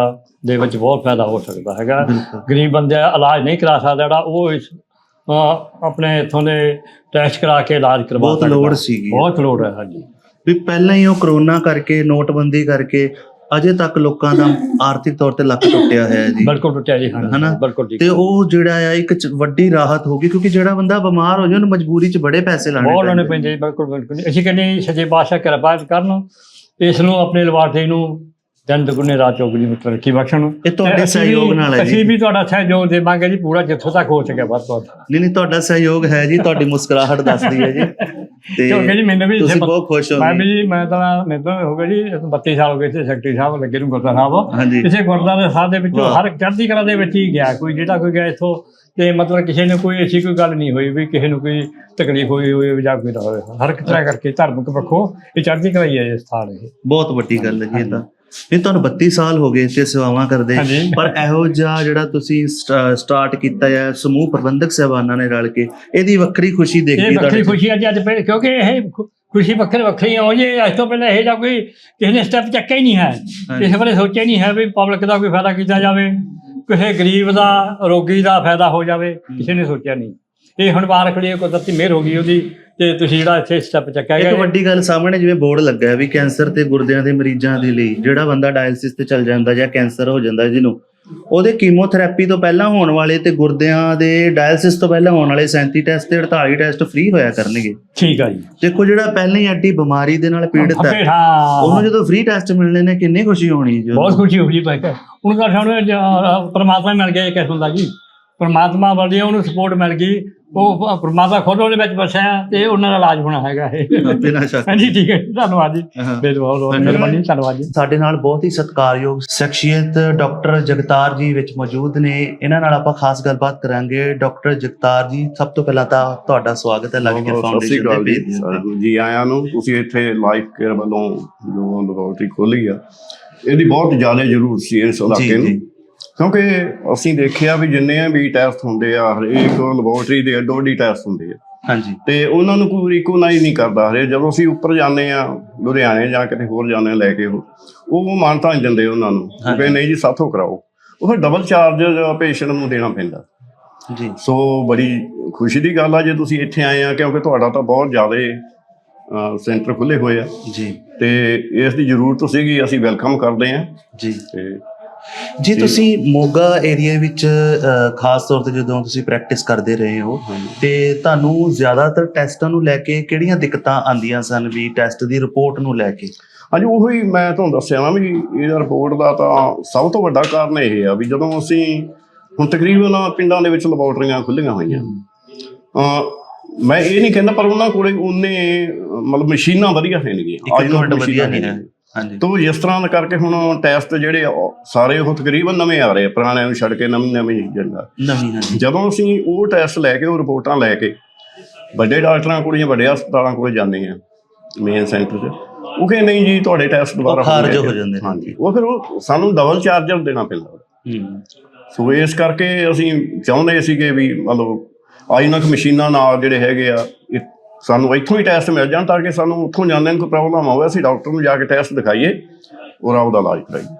ਦੇ ਵਿੱਚ ਬਹੁਤ ਫਾਇਦਾ ਹੋ ਸਕਦਾ ਹੈਗਾ। ਗਰੀਬ ਬੰਦੇ ਇਲਾਜ ਨਹੀਂ ਕਰਾ ਸਕਦਾ ਜਿਹੜਾ ਉਹ ਇਸ ਆਪਣੇ ਇੱਥੋਂ ਦੇ ਟੈਸਟ ਕਰਾ ਕੇ ਇਲਾਜ ਕਰਵਾ ਬਹੁਤ ਲੋੜ ਸੀਗੀ। ਬਹੁਤ ਲੋੜ ਹੈ ਹਾਂਜੀ ਵੀ ਪਹਿਲਾਂ ਹੀ ਉਹ ਕਰੋਨਾ ਕਰਕੇ ਨੋਟਬੰਦੀ ਕਰਕੇ ਅਜੇ ਤੱਕ ਲੋਕਾਂ ਦਾ ਆਰਥਿਕ ਤੌਰ ਤੇ ਲੱਕ ਟੁੱਟਿਆ ਹੋਇਆ ਹੈ ਜੀ ਬਿਲਕੁਲ ਟੁੱਟਿਆ ਜੀ ਹਾਂਜੀ ਹਨਾ? ਬਿਲਕੁਲ ਠੀਕ ਤੇ ਉਹ ਜਿਹੜਾ ਆ ਇੱਕ ਵੱਡੀ ਰਾਹਤ ਹੋ ਗਈ ਕਿਉਂਕਿ ਜਿਹੜਾ ਬੰਦਾ ਬਿਮਾਰ ਹੋ ਜਾਏ ਉਹਨੂੰ ਮਜਬੂਰੀ 'ਚ ਬੜੇ ਪੈਸੇ ਲਾਣੇ ਬਹੁਤ ਲਾਉਣੇ ਪੈਂਦੇ। ਬਿਲਕੁਲ ਬਿਲਕੁਲ ਅਸੀਂ ਕਹਿੰਦੇ ਸੱਚੇ ਪਾਤਸ਼ਾਹ ਕਿਰਪਾ ਕਰਨ ਇਸ ਨੂੰ ਆਪਣੇ ਲਵਾਟੇ ਨੂੰ ਦਿਨ ਦੁਗਣੇ ਰਾਤ ਚੌਗਣੀ ਮਿੱਤਰ ਰੱਖੀ ਬਖਸ਼ਣ ਇਹ ਤੁਹਾਡੇ ਸਹਿਯੋਗ ਨਾਲ ਹੈ ਜੀ। ਅਸੀਂ ਵੀ ਤੁਹਾਡਾ ਸਹਿਯੋਗ ਦੇਵਾਂਗੇ ਜੀ ਪੂਰਾ ਜਿੱਥੋਂ ਤੱਕ ਹੋ ਸਕੇ ਵੱਧ ਤੋਂ ਵੱਧ ਨਹੀਂ ਨਹੀਂ ਤੁਹਾਡਾ ਸਹਿਯੋਗ ਹੈ ਜੀ ਤੁਹਾਡੀ ਮੁਸਕਰਾਹਟ ਦੱਸਦੀ ਹੈ ਜੀ *laughs* ਤੇ ਕਿਉਂਕਿ ਜੀ ਮੈਨੂੰ ਵੀ ਤੁਸੀਂ ਬਹੁਤ ਖੁਸ਼ ਹੋ ਮੈਂ ਵੀ ਜੀ ਮੈਂ ਤਾਂ ਮੈਂ ਤਾਂ ਹੋ ਗਿਆ ਜੀ 32 ਸਾਲ ਹੋ ਗਏ ਇੱਥੇ ਸੈਕਟਰੀ ਸਾਹਿਬ ਲੱਗੇ ਨੂੰ ਗੁਰਦੁਆਰਾ ਸਾਹਿਬ ਹਾਂਜੀ। ਕਿਸੇ ਗੁਰਦੁਆਰੇ ਸਾਹਿਬ ਦੇ ਵਿੱਚੋਂ। ਹਰ ਚੜ੍ਹਦੀ ਕਲਾ ਦੇ ਵਿੱਚ ਹੀ ਗਿਆ ਕੋਈ ਜਿਹੜਾ ਕੋਈ ਗਿਆ ਇੱਥੋਂ ਤੇ ਮਤਲਬ ਕਿਸੇ ਨੂੰ ਕੋਈ ਐਸੀ ਕੋਈ ਗੱਲ ਨਹੀਂ ਹੋਈ ਵੀ ਕਿਸੇ ਨੂੰ ਕੋਈ ਤਕਲੀਫ ਹੋਈ ਹੋਵੇ ਜਾਂ ਕੋਈ ਨਾ ਹੋਵੇ। ਹਰ ਇੱਕ ਤਰ੍ਹਾਂ ਕਰਕੇ ਧਾਰਮਿਕ ਪੱਖੋਂ ਇਹ ਚੜ੍ਹਦੀ ਕਲਾ ਹੀ ਹੈ ਇਹ ਸਥਾਨ ਇਹ। ਬਹੁਤ ਵੱਡੀ ਗੱਲ ਹੈ ਜੀ ਇਹ ਤਾਂ। ਇਹ ਤੁਹਾਨੂੰ 32 ਸਾਲ ਹੋ ਗਏ ਇੱਥੇ ਸੇਵਾਵਾਂ ਕਰਦੇ। ਪਰ ਇਹੋ ਜਿਹਾ ਜਿਹੜਾ ਤੁਸੀਂ ਸਟਾਰਟ ਕੀਤਾ ਹੈ ਸਮੂਹ ਪ੍ਰਬੰਧਕ ਸਹਿਬਾਨਾਂ ਨੇ ਰਲ ਕੇ ਇਹਦੀ ਵੱਖਰੀ ਖੁਸ਼ੀ ਇਹ ਦੇਖਦੀ ਵੱਖਰੀ ਖੁਸ਼ੀ ਅੱਜ ਅੱਜ ਕਿਉਂਕਿ ਇਹ ਖੁਸ਼ੀ ਵੱਖਰੀ ਵੱਖਰੀ ਹੋ ਜੇ ਅੱਜ ਤੋਂ ਪਹਿਲਾਂ ਇਹ ਜਾਂ ਕੋਈ ਕਿਸੇ ਨੇ ਸਟੈਪ ਚੱਕਿਆ ਹੀ ਨਹੀਂ ਹੈ। ਕਿਸੇ ਬਾਰੇ ਸੋਚਿਆ ਨਹੀਂ ਹੈ ਵੀ ਪਬਲਿਕ ਦਾ ਕੋਈ ਫਾਇਦਾ ਕੀਤਾ ਜਾਵੇ ਕਿਸੇ ਗਰੀਬ ਦਾ ਰੋਗੀ ਦਾ ਫਾਇਦਾ ਹੋ ਜਾਵੇ ਕਿਸੇ ਨੇ ਸੋਚਿਆ ਨਹੀਂ। ਇਹ ਹੁਣ ਬਾਹਰ ਖੜੀ ਕੁਦਰਤੀ ਮਿਹਰ ਹੋ ਗਈ ਉਹਦੀ ਤੇ ਤੁਸੀਂ ਜਿਹੜਾ ਇੱਥੇ ਸਟੈਪ ਚੱਕਿਆ ਇੱਕ ਗਿਆ ਵੱਡੀ ਗੱਲ ਸਾਹਮਣੇ ਜਿਵੇਂ ਬੋਰਡ ਲੱਗਾ ਹੈ ਵੀ ਕੈਂਸਰ ਤੇ ਗੁਰਦਿਆਂ ਦੇ ਮਰੀਜ਼ਾਂ ਦੇ ਲਈ ਜਿਹੜਾ ਬੰਦਾ ਡਾਇਲਿਸਿਸ ਤੇ ਚੱਲ ਜਾਂਦਾ ਜਾਂ ਕੈਂਸਰ ਹੋ ਜਾਂਦਾ ਜਿਹਨੂੰ ਉਹਦੇ ਕੀਮੋਥੈਰੇਪੀ ਤੋਂ ਪਹਿਲਾਂ ਹੋਣ ਵਾਲੇ ਤੇ ਗੁਰਦਿਆਂ ਦੇ ਡਾਇਲਿਸਿਸ ਤੋਂ ਪਹਿਲਾਂ ਹੋਣ ਵਾਲੇ 37 ਟੈਸਟ ਤੇ 48 ਟੈਸਟ ਫ੍ਰੀ ਹੋਇਆ ਕਰਨਗੇ। ਠੀਕ ਆ ਜੀ। ਦੇਖੋ ਜਿਹੜਾ ਪਹਿਲਾਂ ਹੀ ਐਡੀ ਬਿਮਾਰੀ ਦੇ ਨਾਲ ਪੀੜਤ ਹੈ ਹਾਂ ਉਹਨੂੰ ਜਦੋਂ ਫ੍ਰੀ ਟੈਸਟ ਮਿਲਣੇ ਨੇ ਕਿੰਨੀ ਖੁਸ਼ੀ ਹੋਣੀ ਜੀ ਬਹੁਤ ਖੁਸ਼ੀ ਹੋਈ ਭਾਈ। ਉਹਨੂੰ ਤਾਂ ਸਾਨੂੰ ਪਰਮਾਤਮਾ ਮਿਲ ਗਿਆ ਇੱਕ ਕਿਸਮ ਦਾ ਜੀ। ਪਰਮਾਤਮਾ ਵੱਲੋਂ ਉਹਨੂੰ ਸਪੋਰਟ ਮਿਲ ਗਈ। ਉਹ ਪਰਮਾਤਮਾ ਖੁਦ ਉਹਦੇ ਵਿੱਚ ਵਸਿਆ ਤੇ ਉਹਨਾਂ ਦਾ ਇਲਾਜ ਹੋਣਾ ਹੈਗਾ ਇਹ। ਬਿਨਾਂ ਸ਼ੱਕ। ਹਾਂਜੀ ਠੀਕ ਹੈ ਧੰਨਵਾਦ ਜੀ। ਬਹੁਤ ਬਹੁਤ। ਮਿਹਰਬਾਨੀ ਧੰਨਵਾਦ ਜੀ। ਸਾਡੇ ਨਾਲ ਬਹੁਤ ਹੀ ਸਤਿਕਾਰਯੋਗ ਸ਼ਖਸੀਅਤ ਡਾਕਟਰ ਜਗਤਾਰ ਜੀ ਵਿੱਚ ਮੌਜੂਦ ਨੇ। ਇਹਨਾਂ ਨਾਲ ਆਪਾਂ ਖਾਸ ਗੱਲਬਾਤ ਕਰਾਂਗੇ। ਡਾਕਟਰ ਜਗਤਾਰ ਜੀ ਸਭ ਤੋਂ ਪਹਿਲਾਂ ਤਾਂ ਤੁਹਾਡਾ ਸਵਾਗਤ ਹੈ ਸਤਿ ਸ਼੍ਰੀ ਫਾਊਂਡੇਸ਼ਨ ਦੇ ਪੇਜ ਜੀ ਆਇਆਂ ਨੂੰ ਤੁਸੀਂ ਇੱਥੇ ਲਾਈਫ ਕੇਅਰ ਵੱਲੋਂ ਜੋ ਲੈਬੋਰਟਰੀ ਖੋਲੀ ਆ। ਇਹਦੀ ਬਹੁਤ ਜ਼ਿਆਦਾ ਜ਼ਰੂਰਤ ਸੀ ਇਸ ਇਲਾਕੇ ਨੂੰ। ਕਿਉਂਕਿ ਅਸੀਂ ਦੇਖਿਆ ਵੀ ਜਿੰਨੇ ਵੀ ਟੈਸਟ ਹੁੰਦੇ ਆ ਹਰੇਕ ਲੈਬੋਰਟਰੀ ਦੇ ਅੱਡੋ ਅੱਡੀ ਟੈਸਟ ਹੁੰਦੇ ਆ। ਹਾਂਜੀ। ਤੇ ਉਹਨਾਂ ਨੂੰ ਕੋਈ ਰਿਕੋਗਨਾਈਜ਼ ਨਹੀਂ ਕਰਦਾ ਹਰੇ ਜਦੋਂ ਅਸੀਂ ਉੱਪਰ ਜਾਂਦੇ ਆ ਲੁਧਿਆਣੇ ਜਾਂ ਕਿਤੇ ਹੋਰ ਜਾਂਦੇ ਆ ਲੈ ਕੇ ਉਹ ਉਹ ਮਾਨਤਾ ਨਹੀਂ ਦਿੰਦੇ ਉਹਨਾਂ ਨੂੰ। ਕਿ ਨਹੀਂ ਜੀ ਸਾਥੋਂ ਕਰਾਓ। ਉਹ ਫਿਰ ਡਬਲ ਚਾਰਜ ਪੇਸ਼ੈਂਟ ਨੂੰ ਦੇਣਾ ਪੈਂਦਾ। ਜੀ। ਸੋ ਬੜੀ ਖੁਸ਼ੀ ਦੀ ਗੱਲ ਆ ਜੇ ਤੁਸੀਂ ਇੱਥੇ ਆਏ ਆ ਕਿਉਂਕਿ ਤੁਹਾਡਾ ਤਾਂ ਬਹੁਤ ਜ਼ਿਆਦਾ ਸੈਂਟਰ ਖੁੱਲੇ ਹੋਏ ਆ। ਜੀ। ਤੇ ਇਸ ਦੀ ਜ਼ਰੂਰਤ ਸੀਗੀ ਅਸੀਂ ਵੈਲਕਮ ਕਰਦੇ ਆ। ਜੀ। ਤੇ ਜੀ ਤੁਸੀਂ ਮੋਗਾ ਏਰੀਆ ਵਿੱਚ ਅ, ਖਾਸ ਤੌਰ ਤੇ ਜਦੋਂ ਤੁਸੀਂ ਪ੍ਰੈਕਟਿਸ ਕਰਦੇ ਰਹੇ ਹੋ ਤੇ ਤੁਹਾਨੂੰ ਜ਼ਿਆਦਾਤਰ ਟੈਸਟਾਂ ਨੂੰ ਲੈ ਕੇ ਕਿਹੜੀਆਂ ਦਿੱਕਤਾਂ ਆਉਂਦੀਆਂ ਸਨ ਵੀ ਟੈਸਟ ਦੀ ਰਿਪੋਰਟ ਨੂੰ ਲੈ ਕੇ? ਹਾਂਜੀ ਉਹੀ ਮੈਂ ਤੁਹਾਨੂੰ ਦੱਸਿਆ ਨਾ ਵੀ ਇਹਦਾ ਰਿਪੋਰਟ ਦਾ ਤਾਂ ਸਭ ਤੋਂ ਵੱਡਾ ਕਾਰਨ ਇਹ ਆ ਵੀ ਜਦੋਂ ਅਸੀਂ ਹੁਣ ਤਕਰੀਬਨ ਪਿੰਡਾਂ ਦੇ ਵਿੱਚ ਲੈਬੋਰਟਰੀਆਂ ਖੁੱਲੀਆਂ ਹੋਈਆਂ। ਅ ਮੈਂ ਇਹ ਨਹੀਂ ਕਹਿੰਦਾ ਪਰ ਉਹਨਾਂ ਕੋਲੇ ਉਹਨੇ ਮਤਲਬ ਮਸ਼ੀਨਾਂ ਵਧੀਆ ਹੈ ਨੇਗੀਆਂ ਇਕਵਿਪਮੈਂਟ ਮਸ਼ੀਨਾਂ ਵਧੀਆ ਨਹੀਂ ਹੈ। ਹਾਂਜੀ। ਤੋ ਜਿਸ ਤਰ੍ਹਾਂ ਕਰਕੇ ਹੁਣ ਟੈਸਟ ਜਿਹੜੇ ਆ, ਉਹ ਸਾਰੇ ਉਹ ਤਕਰੀਬਨ ਨਵੇਂ ਆ ਰਹੇ ਆ, ਪੁਰਾਣਿਆਂ ਨੂੰ ਛੱਡ ਕੇ ਨਵੇਂ ਨਵੇਂ ਜਿਹੜਾ ਨਵੀਂ ਹਾਂਜੀ। ਜਦੋਂ ਅਸੀਂ ਉਹ ਟੈਸਟ ਲੈ ਕੇ ਉਹ ਰਿਪੋਰਟਾਂ ਲੈ ਕੇ ਵੱਡੇ ਡਾਕਟਰਾਂ ਕੋਲ ਜਾਂ ਵੱਡੇ ਹਸਪਤਾਲਾਂ ਕੋਲ ਜਾਂਦੇ ਆ ਮੇਨ ਸੈਂਟਰ 'ਚ ਉਹ ਕਹਿੰਦੇ ਨਹੀਂ ਜੀ ਤੁਹਾਡੇ ਟੈਸਟ ਦੁਬਾਰਾ ਖਾਰਜ ਹੋ ਜਾਂਦੇ। ਹਾਂਜੀ। ਉਹ ਫਿਰ ਉਹ ਸਾਨੂੰ ਡਬਲ ਚਾਰਜਰ ਦੇਣਾ ਪੈਂਦਾ। ਹੂੰ। ਸੋ ਇਸ ਕਰਕੇ ਅਸੀਂ ਚਾਹੁੰਦੇ ਸੀਗੇ ਵੀ ਮਤਲਬ ਆਈਨਕ ਮਸ਼ੀਨਾਂ ਨਾਲ ਜਿਹੜੇ ਹੈਗੇ ਆ ਸਾਨੂੰ ਇੱਥੋਂ ਹੀ ਟੈਸਟ ਮਿਲ ਜਾਣ ਤਾਂ ਕਿ ਸਾਨੂੰ ਉੱਥੋਂ ਜਾਂਦੇ ਨੂੰ ਕੋਈ ਪ੍ਰੋਬਲਮ ਹੋਵੇ ਅਸੀਂ ਡਾਕਟਰ ਨੂੰ ਜਾ ਕੇ ਟੈਸਟ ਦਿਖਾਈਏ ਔਰ ਆਪਦਾ ਇਲਾਜ ਕਰਾਈਏ।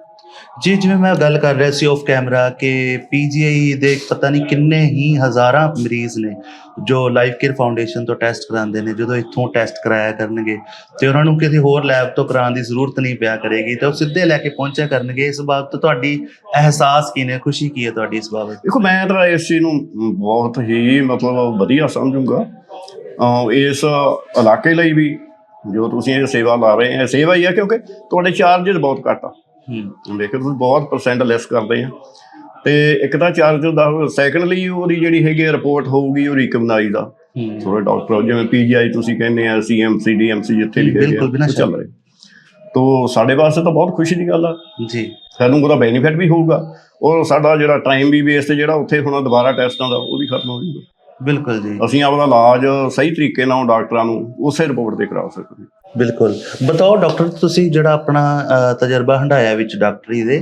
ਜੀ ਜਿਵੇਂ ਮੈਂ ਗੱਲ ਕਰ ਰਿਹਾ ਸੀ ਆਫ ਕੈਮਰਾ ਕਿ ਪੀਜੀਆਈ ਦੇ ਪਤਾ ਨਹੀਂ ਕਿੰਨੇ ਹੀ ਹਜ਼ਾਰਾਂ ਮਰੀਜ਼ ਨੇ ਜੋ ਲਾਈਫ ਕੇਅਰ ਫਾਊਂਡੇਸ਼ਨ ਤੋਂ ਟੈਸਟ ਕਰਾਉਂਦੇ ਨੇ ਜਦੋਂ ਇੱਥੋਂ ਟੈਸਟ ਕਰਾਇਆ ਕਰਨਗੇ ਤੇ ਉਹਨਾਂ ਨੂੰ ਕਿਸੇ ਹੋਰ ਲੈਬ ਤੋਂ ਕਰਾਉਣ ਦੀ ਜ਼ਰੂਰਤ ਨਹੀਂ ਪਿਆ ਕਰੇਗੀ ਤੇ ਉਹ ਸਿੱਧੇ ਲੈ ਕੇ ਪਹੁੰਚਿਆ ਕਰਨਗੇ। ਇਸ ਬਾਬਤ ਤੁਹਾਡੀ ਅਹਿਸਾਸ ਕੀ ਨੇ? ਖੁਸ਼ੀ ਕੀ ਹੈ ਤੁਹਾਡੀ ਇਸ ਬਾਬਤ? ਦੇਖੋ ਮੈਂ ਤਾਂ ਇਸ ਚੀਜ਼ ਨੂੰ ਬਹੁਤ ਹੀ ਮਤਲਬ ਵਧੀਆ ਸਮਝੂੰਗਾ। ਇਸ ਇਲਾਕੇ ਲਈ ਵੀ ਜੋ ਤੁਸੀਂ ਇਹ ਸੇਵਾ ਲਾ ਰਹੇ ਹੋ ਸੇਵਾ ਹੀ ਆ ਕਿਉਂਕਿ ਤੁਹਾਡੇ ਚਾਰजेस ਬਹੁਤ ਘੱਟ ਆ। ਹੂੰ। ਦੇਖੋ ਤੁਸੀਂ ਬਹੁਤ ਪਰਸੈਂਟ ਲੈਸ ਕਰਦੇ ਆ। ਤੇ ਇੱਕ ਤਾਂ ਚਾਰਜ ਦਾ ਸੈਕੰਡਲੀ ਉਹਦੀ ਜਿਹੜੀ ਹੈਗੀ ਰਿਪੋਰਟ ਹੋਊਗੀ ਉਹ ਰਿਕਮਨਾਈਜ਼ ਦਾ ਹੂੰ। ਥੋੜੇ ਡਾਕਟਰ ਜਿਵੇਂ ਪੀਜੀਆਈ ਤੁਸੀਂ ਕਹਿੰਦੇ ਆ ਸੀਐਮਸੀ ਡੀਐਮਸੀ ਜਿੱਥੇ ਵੀ ਹੈਗੇ ਆ, ਚੱਲ ਰਹੇ। ਤੋ ਸਾਡੇ ਵਾਸਤੇ ਤਾਂ ਬਹੁਤ ਖੁਸ਼ੀ ਦੀ ਗੱਲ ਆ। ਜੀ। ਸਾਨੂੰ ਉਹਦਾ ਬੈਨੀਫਿਟ ਵੀ ਹੋਊਗਾ। ਔਰ ਸਾਡਾ ਜਿਹੜਾ ਟਾਈਮ ਵੀ ਵੇਸਟ ਜਿਹੜਾ ਉੱਥੇ ਹੁਣ ਦੁਬਾਰਾ ਟੈਸਟਾਂ ਦਾ ਉਹ ਵੀ ਖਤਮ ਹੋ ਜਾਊਗਾ। ਬਿਲਕੁਲ ਜੀ। ਅਸੀਂ ਆਪਦਾ ਇਲਾਜ ਸਹੀ ਤਰੀਕੇ ਨਾਲ ਡਾਕਟਰਾਂ ਨੂੰ ਉਸੇ ਰਿਪੋਰਟ ਤੇ ਕਰਾ ਸਕਦੇ ਹਾਂ। ਬਿਲਕੁਲ। ਬਤਾਓ ਡਾਕਟਰ ਤੁਸੀਂ ਜਿਹੜਾ ਆਪਣਾ ਤਜਰਬਾ ਹੰਡਾਇਆ ਵਿੱਚ ਡਾਕਟਰੀ ਦੇ